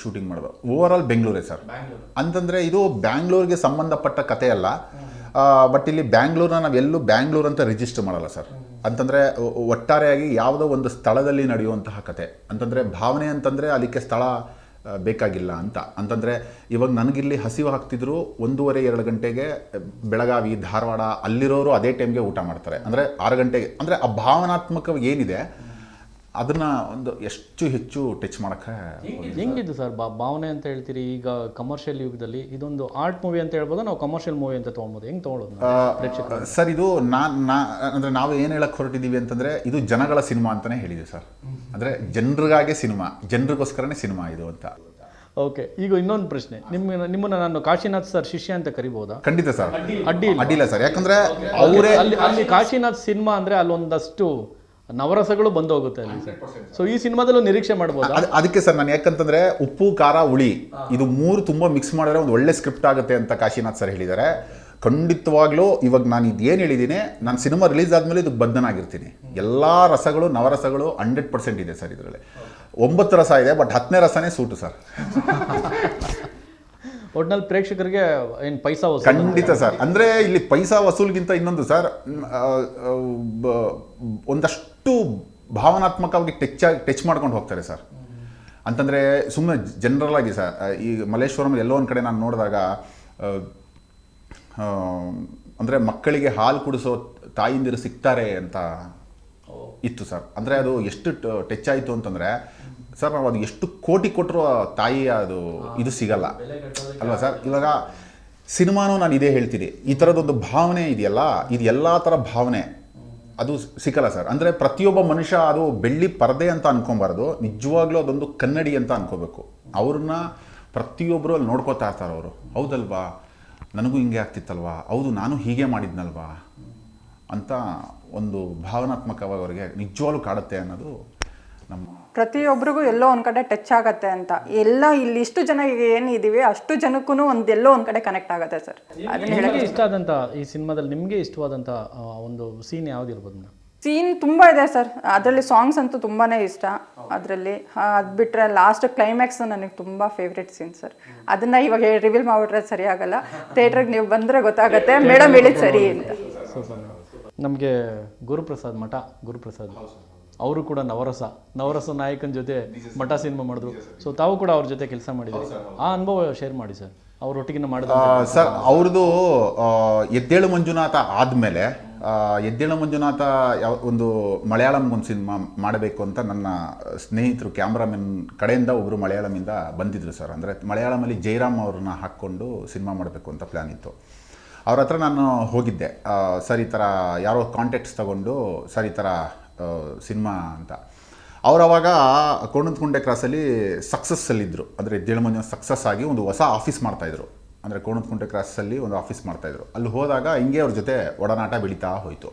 ಶೂಟಿಂಗ್ ಮಾಡೋದು ಓವರ್ ಆಲ್ ಬೆಂಗಳೂರೇ ಸರ್. ಅಂತಂದರೆ ಇದು ಬ್ಯಾಂಗ್ಳೂರಿಗೆ ಸಂಬಂಧಪಟ್ಟ ಕತೆ ಅಲ್ಲ. ಬಟ್ ಇಲ್ಲಿ ಬ್ಯಾಂಗ್ಳೂರ್ನ ನಾವೆಲ್ಲೂ ಬ್ಯಾಂಗ್ಳೂರ್ ಅಂತ ರಿಜಿಸ್ಟರ್ ಮಾಡಲ್ಲ ಸರ್. ಅಂತಂದರೆ ಒಟ್ಟಾರೆಯಾಗಿ ಯಾವುದೋ ಒಂದು ಸ್ಥಳದಲ್ಲಿ ನಡೆಯುವಂತಹ ಕತೆ. ಅಂತಂದರೆ ಭಾವನೆ ಅಂತಂದರೆ ಅದಕ್ಕೆ ಸ್ಥಳ ಬೇಕಾಗಿಲ್ಲ ಅಂತ. ಅಂತಂದರೆ ಇವಾಗ ನನಗಿಲ್ಲಿ ಹಸಿವು ಹಾಕ್ತಿದ್ರು ಒಂದೂವರೆ, ಎರಡು ಗಂಟೆಗೆ ಬೆಳಗಾವಿ, ಧಾರವಾಡ ಅಲ್ಲಿರೋರು ಅದೇ ಟೈಮ್ಗೆ ಊಟ ಮಾಡ್ತಾರೆ. ಅಂದರೆ ಆರು ಗಂಟೆಗೆ, ಅಂದರೆ ಆ ಭಾವನಾತ್ಮಕ ಏನಿದೆ ಅದನ್ನು ಒಂದು ಎಷ್ಟು ಹೆಚ್ಚು ಟಚ್ ಮಾಡೋಕ್ಕೆ ಹೆಂಗಿದ್ದು. ಸರ್ ಬಾ ಭಾವನೆ ಅಂತ ಹೇಳ್ತೀರಿ? ಈಗ ಕಮರ್ಷಿಯಲ್ ಯುಗದಲ್ಲಿ ಇದೊಂದು ಆರ್ಟ್ ಮೂವಿ ಅಂತ ಹೇಳ್ಬೋದು ನಾವು ಕಮರ್ಷಿಯಲ್ ಮೂವಿ ಅಂತ ತೊಗೊಬೋದು. ಹೆಂಗೆ ತೊಗೊಳೋದು ನಾವು? ಪ್ರೇಕ್ಷಕರು? ಸರ್ ಇದು ನಾನು ನಾ ಅಂದರೆ ನಾವು ಏನು ಹೇಳಕ್ಕೆ ಹೊರಟಿದ್ದೀವಿ ಅಂತಂದರೆ ಇದು ಜನಗಳ ಸಿನಿಮಾ ಅಂತಲೇ ಹೇಳಿದ್ದೀವಿ ಸರ್. ಅಂದರೆ ಜನರಿಗಾಗೆ ಸಿನಿಮಾ ಜನರಿಗೋಸ್ಕರನೇ ಸಿನಿಮಾ ಇದು ಅಂತ. ಓಕೆ ಈಗ ಇನ್ನೊಂದು ಪ್ರಶ್ನೆ. ನಿಮ್ಮ ನಿಮ್ಮನ್ನ ನಾನು ಕಾಶಿನಾಥ್ ಸರ್ ಶಿಷ್ಯ ಅಂತ ಕರಿಬಹುದಾ ಖಂಡಿತ ಸರ್. ಅಡ್ಡಿ. ಅಡ್ಡಿಲ್ಲ ಸರ್. ಯಾಕಂದ್ರೆ ಅವರೇ ಅಲ್ಲಿ ಅಲ್ಲಿ ಕಾಶಿನಾಥ್ ಸಿನಿಮಾ ಅಂದ್ರೆ ಅಲ್ಲೊಂದಷ್ಟು ನವರಸಗಳು ಬಂದೋಗುತ್ತೆ ಅಲ್ಲಿ. ಸೊ ಈ ಸಿನಿಮಾದಲ್ಲೂ ನಿರೀಕ್ಷೆ ಮಾಡ್ಬೋದು? ಅದ್- ಅದಕ್ಕೆ ಸರ್ ನಾನು ಯಾಕಂತಂದ್ರೆ ಉಪ್ಪು ಖಾರ ಹುಳಿ ಇದು ಮೂರು ತುಂಬಾ ಮಿಕ್ಸ್ ಮಾಡಿದ್ರೆ ಒಂದು ಒಳ್ಳೆ ಸ್ಕ್ರಿಪ್ಟ್ ಆಗುತ್ತೆ ಅಂತ ಕಾಶಿನಾಥ್ ಸರ್ ಹೇಳಿದ್ದಾರೆ. ಖಂಡಿತವಾಗ್ಲೂ ಇವಾಗ ನಾನು ಇದೇನು ಹೇಳಿದ್ದೀನಿ ನಾನು ಸಿನಿಮಾ ರಿಲೀಸ್ ಆದಮೇಲೆ ಇದಕ್ಕೆ ಬದ್ಧನಾಗಿರ್ತೀನಿ ಎಲ್ಲ ರಸಗಳು ನವರಸಗಳು ಹಂಡ್ರೆಡ್ ಪರ್ಸೆಂಟ್ ಇದೆ ಸರ್ ಇದರಲ್ಲಿ. ಒಂಬತ್ತು ರಸ ಇದೆ ಬಟ್ ಹತ್ತನೇ ರಸನೇ ಸೂಟು ಸರ್. ಒಟ್ನಲ್ಲಿ ಪ್ರೇಕ್ಷಕರಿಗೆ ಏನು ಪೈಸಾ ವಸೂಲು ಖಂಡಿತ ಸರ್. ಅಂದರೆ ಇಲ್ಲಿ ಪೈಸಾ ವಸೂಲ್ಗಿಂತ ಇನ್ನೊಂದು ಸರ್ ಮ್, ಆ, ಆ, ಬ- ಒಂದಷ್ಟು ಭಾವನಾತ್ಮಕವಾಗಿ ಟಚ್ ಟಚ್ ಮಾಡ್ಕೊಂಡು ಹೋಗ್ತಾರೆ ಸರ್. ಅಂತಂದರೆ ಸುಮ್ಮನೆ ಜನರಲ್ ಆಗಿ ಸರ್ ಈ ಮಲ್ಲೇಶ್ವರಂ ಎಲ್ಲೋ ಒಂದು ಕಡೆ ನಾನು ನೋಡಿದಾಗ ಅಂದರೆ ಮಕ್ಕಳಿಗೆ ಹಾಲು ಕುಡಿಸೋ ತಾಯಿಂದಿರು ಸಿಗ್ತಾರೆ ಅಂತ ಇತ್ತು ಸರ್. ಅಂದರೆ ಅದು ಎಷ್ಟು ಟಚ್ ಆಯಿತು ಅಂತಂದರೆ ಸರ್ ನಾವು ಅದು ಎಷ್ಟು ಕೋಟಿ ಕೊಟ್ಟರು ತಾಯಿಯ ಅದು ಇದು ಸಿಗಲ್ಲ. ಅಲ್ವಾ ಸರ್? ಇವಾಗ ಸಿನಿಮಾನೂ ನಾನು ಇದೇ ಹೇಳ್ತೀನಿ. ಈ ಥರದೊಂದು ಭಾವನೆ ಇದೆಯಲ್ಲ? ಇದು ಎಲ್ಲ ಥರ ಭಾವನೆ. ಅದು ಸಿಕ್ಕಲ್ಲ ಸರ್. ಅಂದರೆ ಪ್ರತಿಯೊಬ್ಬ ಮನುಷ್ಯ ಅದು ಬೆಳ್ಳಿ ಪರದೆ ಅಂತ ಅನ್ಕೊಬಾರ್ದು. ನಿಜವಾಗ್ಲೂ ಅದೊಂದು ಕನ್ನಡಿ ಅಂತ ಅನ್ಕೋಬೇಕು. ಅವ್ರನ್ನ ಪ್ರತಿಯೊಬ್ಬರು ಅಲ್ಲಿ ನೋಡ್ಕೋತಾ ಇರ್ತಾರೆ ಅವರು. ಹೌದಲ್ವಾ? ನನಗೂ ಹಿಂಗೆ ಆಗ್ತಿತ್ತಲ್ವಾ? ಹೌದು, ನಾನು ಹೀಗೆ ಮಾಡಿದ್ನಲ್ವಾ? ಅಂತ ಒಂದು ಭಾವನಾತ್ಮಕವಾಗಿ ಅವರಿಗೆ ನಿಜವಾಗ್ಲೂ ಕಾಡುತ್ತೆ ಅನ್ನೋದು ನಮ್ಮ ಪ್ರತಿಯೊಬ್ಬರಿಗೂ ಎಲ್ಲೋ ಒಂದು ಕಡೆ ಟಚ್ ಆಗತ್ತೆ ಅಂತ. ಎಲ್ಲ ಇಲ್ಲಿ ಇಷ್ಟು ಜನ ಈಗ ಏನಿದೀವಿ ಅಷ್ಟು ಜನಕ್ಕೂ ಒಂದು ಎಲ್ಲೋ ಒಂದ್ ಕಡೆ ಕನೆಕ್ಟ್ ಆಗುತ್ತೆ ಸರ್ ಅದನ್ನ ನಿಮಗೆ ಇಷ್ಟ ಆದಂಥ ಈ ಸಿನಿಮಾದಲ್ಲಿ ನಿಮಗೆ ಇಷ್ಟವಾದಂತ ಒಂದು ಸೀನ್ ಯಾವ್ದಿರ್ಬೋದು ಮೇಡಮ್ ಸೀನ್ ತುಂಬಾ ಇದೆ ಸರ್ ಅದರಲ್ಲಿ ಸಾಂಗ್ಸ್ ಅಂತೂ ತುಂಬಾನೇ ಇಷ್ಟ. ಅದರಲ್ಲಿ ಅದು ಬಿಟ್ಟರೆ ಲಾಸ್ಟ್ ಕ್ಲೈಮ್ಯಾಕ್ಸ್ ನನಗೆ ತುಂಬಾ ಫೇವ್ರೆಟ್ ಸೀನ್ ಸರ್ ಅದನ್ನ ಇವಾಗ ರಿವೀಲ್ ಮಾಡಿಬಿಟ್ರೆ ಸರಿ ಆಗಲ್ಲ. ಥಿಯೇಟ್ರಿಗೆ ನೀವು ಬಂದರೆ ಗೊತ್ತಾಗುತ್ತೆ. ಮೇಡಮ್ ಹೇಳಿದ್ ಸರಿ ಅಂತ. ನಮಗೆ ಗುರುಪ್ರಸಾದ್ ಮಠ ಗುರುಪ್ರಸಾದ್. ಅವರು ಕೂಡ ನವರಸ ನವರಸ ನಾಯಕನ ಜೊತೆ ಮಠ ಸಿನಿಮಾ ಮಾಡಿದ್ರು. ಸೊ ತಾವು ಕೂಡ ಅವ್ರ ಜೊತೆ ಕೆಲಸ ಮಾಡಿದ್ರಿ. ಆ ಅನುಭವ ಶೇರ್ ಮಾಡಿ ಸರ್. ಅವ್ರೊಟ್ಟಿಗಿನ ಮಾಡಿದ ಸರ್ ಅವ್ರದ್ದು ಎದ್ದೇಳು ಮಂಜುನಾಥ ಆದಮೇಲೆ ಎದ್ದೇಳು ಮಂಜುನಾಥ ಯಾವ ಒಂದು ಮಲಯಾಳಂಗೊಂದು ಸಿನಿಮಾ ಮಾಡಬೇಕು ಅಂತ ನನ್ನ ಸ್ನೇಹಿತರು ಕ್ಯಾಮ್ರಾಮನ್ ಕಡೆಯಿಂದ ಒಬ್ಬರು ಮಲಯಾಳಮಿಂದ ಬಂದಿದ್ರು ಸರ್. ಅಂದರೆ ಮಲಯಾಳಮಲ್ಲಿ ಜೈರಾಮ್ ಅವ್ರನ್ನ ಹಾಕ್ಕೊಂಡು ಸಿನಿಮಾ ಮಾಡಬೇಕು ಅಂತ ಪ್ಲ್ಯಾನ್ ಇತ್ತು. ಅವ್ರ ಹತ್ರ ನಾನು ಹೋಗಿದ್ದೆ. ಸರ್ ಈ ಥರ ಯಾರೋ ಕಾಂಟ್ಯಾಕ್ಟ್ಸ್ ತಗೊಂಡು ಸರ್ ಈ ಥರ ಸಿನಿಮಾ ಅಂತ. ಅವ್ರು ಅವಾಗ ಕೋಣಂತಕುಂಟೆ ಕ್ರಾಸಲ್ಲಿ ಸಕ್ಸಸ್ಸಲ್ಲಿದ್ದರು ಅಂದರೆ ಎದ್ದೇಳು ಮಂಜು ಸಕ್ಸಸ್ ಆಗಿ ಒಂದು ಹೊಸ ಆಫೀಸ್ ಮಾಡ್ತಾಯಿದ್ರು ಅಂದರೆ ಕೋಣಂತಕುಂಟೆ ಕ್ರಾಸಲ್ಲಿ ಒಂದು ಆಫೀಸ್ ಮಾಡ್ತಾಯಿದ್ರು ಅಲ್ಲಿ ಹೋದಾಗ ಹಿಂಗೆ ಅವ್ರ ಜೊತೆ ಒಡನಾಟ ಬೆಳೀತಾ ಹೋಯಿತು.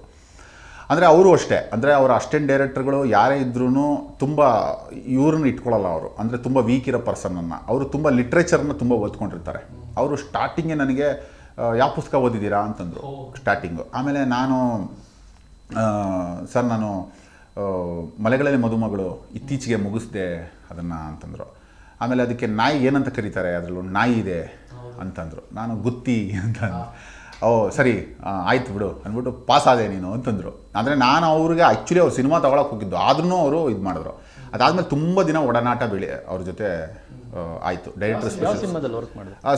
ಅಂದರೆ ಅವರು ಅಷ್ಟೇ. ಅಂದರೆ ಅವರ ಅಸ್ಟೆಂಟ್ ಡೈರೆಕ್ಟರ್ಗಳು ಯಾರೇ ಇದ್ರೂ ತುಂಬ ಇವ್ರನ್ನ ಇಟ್ಕೊಳ್ಳಲ್ಲ ಅವರು. ಅಂದರೆ ತುಂಬ ವೀಕ್ ಇರೋ ಪರ್ಸನನ್ನು ಅವರು ತುಂಬ ಲಿಟ್ರೇಚರ್ನ ತುಂಬ ಓದ್ಕೊಂಡಿರ್ತಾರೆ. ಅವರು ಸ್ಟಾರ್ಟಿಂಗೇ ನನಗೆ ಯಾವ ಪುಸ್ತಕ ಓದಿದ್ದೀರಾ ಅಂತಂದರು. ಸ್ಟಾರ್ಟಿಂಗು ಆಮೇಲೆ ನಾನು ಸರ್ ನಾನು ಮಲೆಗಳಲ್ಲಿ ಮದುಮಗಳು ಇತ್ತೀಚೆಗೆ ಮುಗಿಸ್ದೆ ಅದನ್ನು ಅಂತಂದರು. ಆಮೇಲೆ ಅದಕ್ಕೆ ನಾಯಿ ಏನಂತ ಕರೀತಾರೆ ಅದರಲ್ಲೂ ನಾಯಿ ಇದೆ ಅಂತಂದರು. ನಾನು ಗುತ್ತಿ ಅಂತ. ಓ ಸರಿ ಆಯ್ತು ಬಿಡು ಅಂದ್ಬಿಟ್ಟು ಪಾಸ್ ಆದೆ ನೀನು ಅಂತಂದರು. ಅಂದರೆ ನಾನು ಅವ್ರಿಗೆ ಆ್ಯಕ್ಚುಲಿ ಅವ್ರು ಸಿನಿಮಾ ತಗೊಳಕ್ಕೆ ಹೋಗಿದ್ದು. ಆದ್ರೂ ಅವರು ಇದು ಮಾಡಿದ್ರು. ಅದಾದಮೇಲೆ ತುಂಬ ದಿನ ಒಡನಾಟ ಬೆಳೆ ಅವ್ರ ಜೊತೆ ಆಯಿತು. Director special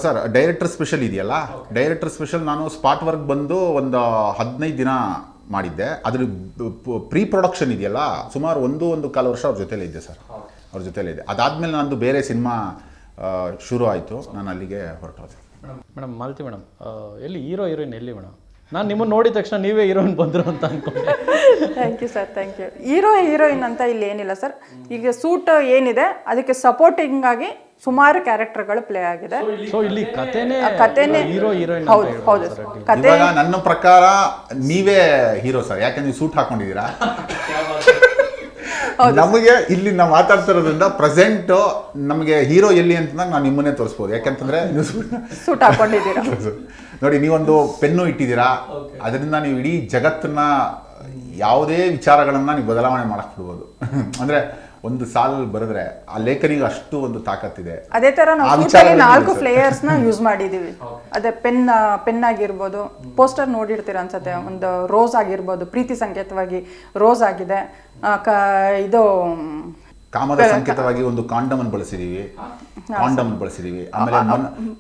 sir director special ಇದೆಯಲ್ಲ? ಡೈರೆಕ್ಟರ್ ಸ್ಪೆಷಲ್ ನಾನು ಸ್ಪಾಟ್ ವರ್ಕ್ ಬಂದು ಒಂದು ಹದಿನೈದು ದಿನ ಮಾಡಿದ್ದೆ. ಅದ್ರ ಪ್ರೀ ಪ್ರೊಡಕ್ಷನ್ ಇದೆಯಲ್ಲ ಸುಮಾರು ಒಂದು ಒಂದು ಕಾಲು ವರ್ಷ ಅವ್ರ ಜೊತೆಲೇ ಇದ್ದೆ ಸರ್. ಅವ್ರ ಜೊತೆಲೇ ಇದೆ ಅದಾದಮೇಲೆ ನಂದು ಬೇರೆ ಸಿನಿಮಾ ಶುರು ಆಯಿತು. ನಾನು ಅಲ್ಲಿಗೆ ಹೊರಟೋದೆ. ಮೇಡಮ್ ಮಾಲತಿ ಮೇಡಮ್ ಎಲ್ಲಿ ಹೀರೋ ಹೀರೋಯಿನ್ ಎಲ್ಲಿ ಮೇಡಮ್? ನಾನು ನಿಮ್ಮನ್ನು ನೋಡಿದ ತಕ್ಷಣ ನೀವೇ ಹೀರೋಯಿನ್ ಬಂದರು ಅಂತ ಅನ್ಕೊಂಡೆ. Thank you sir thank you hero heroine ಅಂತ ಇಲ್ಲಿ ಏನಿಲ್ಲ ಸರ್ ಈಗ ಸೂಟ್ ಏನಿದೆ ಅದಕ್ಕೆ ಸಪೋರ್ಟಿಂಗ್ ಆಗಿ ಸುಮಾರು ಕ್ಯಾರೆಕ್ಟರ್ಗಳು ಪ್ಲೇ ಆಗಿದೆ. ಸೊ ಇಲ್ಲಿ ಕಥೆನೇ ಕಥೆನೇ ಹೀರೋ ಹೀರೋಯಿನ್ ಹೌದು ಹೌದು ಕತೆ ಇವಾಗ ನನ್ನ ಪ್ರಕಾರ ನೀವೇ ಹೀರೋ ಸರ್ ಯಾಕಂದ್ರೆ ನೀವು ಸೂಟ್ ಹಾಕೊಂಡಿದ್ದೀರಾ? ನಮಗೆ ಇಲ್ಲಿ ನಾವು ಮಾತಾಡ್ತಿರೋದ್ರಿಂದ ಪ್ರೆಸೆಂಟ್ ನಮಗೆ ಹೀರೋ ಎಲ್ಲಿ ಅಂತ ನಾನು ನಿಮ್ಮನ್ನೇ ತೋರಿಸ್ಬೋದು. ಯಾಕಂತಂದ್ರೆ ನೀವು ಸೂಟ್ ಹಾಕೊಂಡಿದ್ದೀರಾ. ನೋಡಿ ನೀವೊಂದು ಪೆನ್ನು ಇಟ್ಟಿದ್ದೀರಾ. ಅದರಿಂದ ನೀವು ಇಡೀ ಜಗತ್ತನ್ನ ಯಾವುದೇ ವಿಚಾರಗಳನ್ನು ನೀವು ಬದಲಾವಣೆ ಮಾಡಕ್ಕೆ ಬಿಡ್ಬೋದು ಅಂದ್ರೆ ಒಂದು ಸಾಲಲ್ಲಿ ಬರೆದ್ರೆ ಆ ಲೇಖನಿಗೆ ಅಷ್ಟು ಒಂದು ತಾಕತ್ತಿದೆ ಅದೇ ತರ ನಾವು ನಾಲ್ಕು ಪ್ಲೇಯರ್ಸ್ ಫ್ಲೇಯರ್ಸ್ನ ಯೂಸ್ ಮಾಡಿದೀವಿ. ಅದೇ ಪೆನ್ ಪೆನ್ ಆಗಿರ್ಬೋದು. ಪೋಸ್ಟರ್ ನೋಡಿರ್ತೀರ ಅನ್ಸತ್ತೆ. ಒಂದು ರೋಸ್ ಆಗಿರ್ಬೋದು. ಪ್ರೀತಿ ಸಂಕೇತವಾಗಿ ರೋಸ್ ಆಗಿದೆ. ಆ, ಕ- ಇದು ಕಾಮದ ಸಂಕೇತವಾಗಿ ಒಂದು ಕಾಂಡಮ್ ಅನ್ನು ಬಳಸಿದೀವಿ. ಕಾಂಡಮ್ ಬಳಸಿದೀವಿ. ಆಮೇಲೆ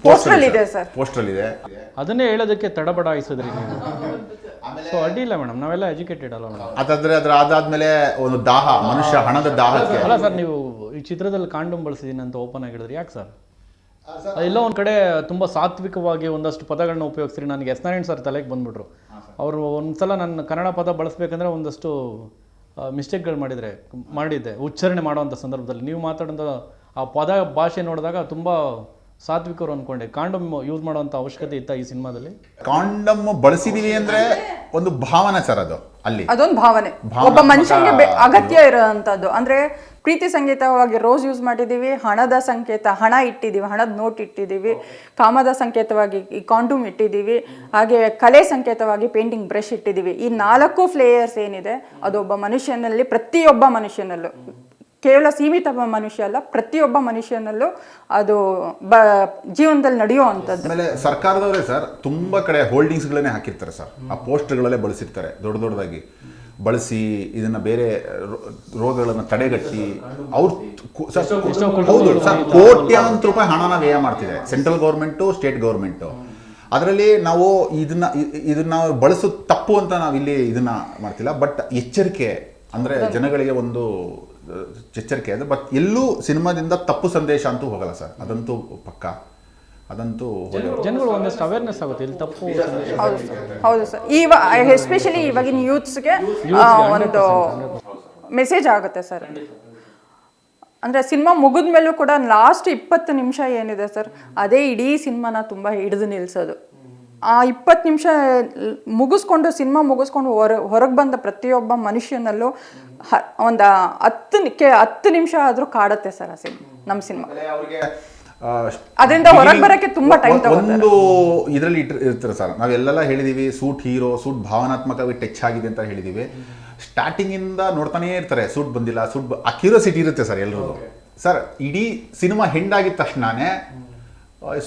ಪೋಸ್ಟರ್ ಅಲ್ಲಿ ಇದೆ ಸರ್. ಪೋಸ್ಟರ್ ಇದೆ. ಅದನ್ನೇ ಹೇಳೋದಕ್ಕೆ ತಡಬಡಾಯಿಸಿದ್ರಿ ನೀವು. ಸೊ ಅಡ್ಡಿಲ್ಲ ಮೇಡಮ್ ನಾವೆಲ್ಲ ಎಜುಕೇಟೆಡ್ ಅಲ್ಲ ಮೇಡಮ್? ಅದಾದ್ರೆ ಅದ್ರ ಅದಾದ್ಮೇಲೆ ಒಂದು ದಾಹ ಮನುಷ್ಯ ಹಣದ ದಾಹಕ್ಕೆ. ಅಲ್ಲ ಸರ್ ನೀವು ಈ ಚಿತ್ರದಲ್ಲಿ ಕಾಂಡಮ್ ಬಳಸಿದ್ದೀನಿ ಅಂತ ಓಪನ್ ಆಗಿಡಿದ್ರಿ ಯಾಕೆ ಸರ್? ಎಲ್ಲ ಒಂದು ಕಡೆ ತುಂಬ ಸಾತ್ವಿಕವಾಗಿ ಒಂದಷ್ಟು ಪದಗಳನ್ನ ಉಪಯೋಗಿಸ್ರಿ ನನಗೆ ಎಸ್ ನಾರಾಯಣ್ ಸರ್ ತಲೆಗೆ ಬಂದ್ಬಿಟ್ರು. ಅವರು ಒಂದ್ಸಲ ನನ್ನ ಕನ್ನಡ ಪದ ಬಳಸ್ಬೇಕಂದ್ರೆ ಒಂದಷ್ಟು ಮಿಸ್ಟೇಕ್ಗಳು ಮಾಡಿದರೆ ಮಾಡಿದ್ದೆ. ಉಚ್ಚಾರಣೆ ಮಾಡುವಂಥ ಸಂದರ್ಭದಲ್ಲಿ. ನೀವು ಮಾತಾಡೋಂಥ ಆ ಪದ ಭಾಷೆ ನೋಡಿದಾಗ ತುಂಬ ಸಾತ್ವಿಕರು ಅನ್ಕೊಂಡೆ. ಕಾಂಡಮ್ ಯೂಸ್ ಮಾಡುವಂಥ ಅವಶ್ಯಕತೆ ಇತ್ತ ಈ ಸಿನಿಮಾದಲ್ಲಿ? ಕಾಂಡಮ್ ಬಳಸಿದೀವಿ ಅಂದ್ರೆ ಒಂದು ಭಾವನೆ ಸರ್ ಅದು ಅಲ್ಲಿ. ಅದೊಂದು ಭಾವನೆ. ಒಬ್ಬ ಮನುಷ್ಯನಿಗೆ ಬೆ- ಅಗತ್ಯ ಇರೋವಂಥದ್ದು ಅಂದ್ರೆ ಪ್ರೀತಿ ಸಂಕೇತವಾಗಿ ರೋಸ್ ಯೂಸ್ ಮಾಡಿದೀವಿ ಹಣದ ಸಂಕೇತ ಹಣ ಇಟ್ಟಿದೀವಿ ಹಣದ ನೋಟ್ ಇಟ್ಟಿದೀವಿ ಕಾಮದ ಸಂಕೇತವಾಗಿ ಈ ಕಾಂಡೂಮ್ ಇಟ್ಟಿದೀವಿ ಹಾಗೆ ಕಲೆ ಸಂಕೇತವಾಗಿ ಪೇಂಟಿಂಗ್ ಬ್ರಷ್ ಇಟ್ಟಿದೀವಿ. ಈ ನಾಲ್ಕು ಫ್ಲೇಯರ್ಸ್ ಏನಿದೆ ಅದೊಬ್ಬ ಮನುಷ್ಯನಲ್ಲಿ ಪ್ರತಿಯೊಬ್ಬ ಮನುಷ್ಯನಲ್ಲೂ. ಕೇವಲ ಸೀಮಿತ ಮನುಷ್ಯ ಅಲ್ಲ ಪ್ರತಿಯೊಬ್ಬ ಮನುಷ್ಯನಲ್ಲೂ ಅದು ಬ ಜೀವನದಲ್ಲಿ ನಡೆಯುವಂಥದ್ದು ಆಮೇಲೆ ಸರ್ಕಾರದವರೇ ಸರ್ ತುಂಬ ಕಡೆ ಹೋಲ್ಡಿಂಗ್ಸ್ಗಳನ್ನೇ ಹಾಕಿರ್ತಾರೆ ಸರ್. ಆ ಪೋಸ್ಟ್ಗಳಲ್ಲೇ ಬಳಸಿರ್ತಾರೆ ದೊಡ್ಡ ದೊಡ್ಡದಾಗಿ. ಬಳಸಿ ಇದನ್ನ ಬೇರೆ ರೋಗಗಳನ್ನು ರೋಗಗಳನ್ನ ತಡೆಗಟ್ಟಿ ಅವ್ರು ಹೌದು ಸರ್ ಕೋಟ್ಯಾಂತರ ರೂಪಾಯಿ ಹಣನ ವ್ಯಯ ಮಾಡ್ತಿದೆ ಸೆಂಟ್ರಲ್ ಗೌರ್ಮೆಂಟು ಸ್ಟೇಟ್ ಗೌರ್ಮೆಂಟು. ಅದರಲ್ಲಿ ನಾವು ಇದನ್ನ ಇದನ್ನ ನಾವು ಬಳಸೋದು ತಪ್ಪು ಅಂತ ನಾವಿಲ್ಲಿ ಇಲ್ಲಿ ಇದನ್ನ ಮಾಡ್ತಿಲ್ಲ ಬಟ್ ಎಚ್ಚರಿಕೆ ಅಂದ್ರೆ ಜನಗಳಿಗೆ ಒಂದು ಎಚ್ಚರಿಕೆ. ಅದು ಬಟ್ ಎಲ್ಲೂ ಸಿನಿಮಾದಿಂದ ತಪ್ಪು ಸಂದೇಶ ಅಂತೂ ಹೋಗಲ್ಲ ಸರ್. ಅದಂತೂ ಪಕ್ಕ. ಅದಂತೂ ಹೋಗಲ್ಲ. ಜನಗಳು ಒಂದಷ್ಟು ಅವೇರ್ನೆಸ್ ಆಗುತ್ತೆ. ಇಲ್ಲಿ ತಪ್ಪು ಸಂದೇಶ ಹೌದು ಸರ್. ಹೌದು ಸರ್. ಇವ ಎಸ್ಪೆಷಲಿ ಇವಾಗಿನ ಯೂತ್ಸ್ಗೆ ಒಂದು ಮೆಸೇಜ್ ಆಗುತ್ತೆ ಸರ್. ಅಂದರೆ ಸಿನಿಮಾ ಮುಗಿದ ಮೇಲೂ ಕೂಡ ಲಾಸ್ಟ್ ಇಪ್ಪತ್ತು ನಿಮಿಷ ಏನಿದೆ ಸರ್ ಅದೇ ಇಡೀ ಸಿನಿಮಾನ ತುಂಬ ಹಿಡಿದು ನಿಲ್ಲಿಸೋದು ಆ ಇಪ್ಪತ್ತು ನಿಮಿಷ ಮುಗಿಸ್ಕೊಂಡು ಸಿನಿಮಾ ಮುಗಿಸ್ಕೊಂಡು ಹೊರ ಹೊರಗೆ ಬಂದ ಪ್ರತಿಯೊಬ್ಬ ಮನುಷ್ಯನಲ್ಲೂ ಹ ಒಂದು ಹತ್ತು ಕೆ ಹತ್ತು ನಿಮಿಷ ಆದರೂ ಕಾಡುತ್ತೆ ಸರ್ ಆ ಸಿನಿಮಾ ನಮ್ಮ ಸಿನಿಮಾ. ಅವ್ರಿಗೆ ಅದರಿಂದ ಹೊರಗೆ ಬರೋಕ್ಕೆ ತುಂಬ ಟೈಮ್ ಒಂದು ಇದರಲ್ಲಿ ಇರ್ತಾರೆ ಸರ್. ನಾವೆಲ್ಲೆಲ್ಲ ಹೇಳಿದೀವಿ ಸೂಟ್ ಹೀರೋ ಸೂಟ್ ಭಾವನಾತ್ಮಕವಾಗಿ ಟಚ್ ಆಗಿದೆ ಅಂತ ಹೇಳಿದೀವಿ. ಸ್ಟಾರ್ಟಿಂಗಿಂದ ನೋಡ್ತಾನೇ ಇರ್ತಾರೆ ಸೂಟ್ ಬಂದಿಲ್ಲ ಸೂಟ್ ಆ ಕ್ಯೂರಿಯಾಸಿಟಿ ಇರುತ್ತೆ ಸರ್ ಎಲ್ಲರೂ ಸರ್ ಇಡೀ ಸಿನಿಮಾ ಹೆಂಡಾಗಿದ ತಕ್ಷಣನೇ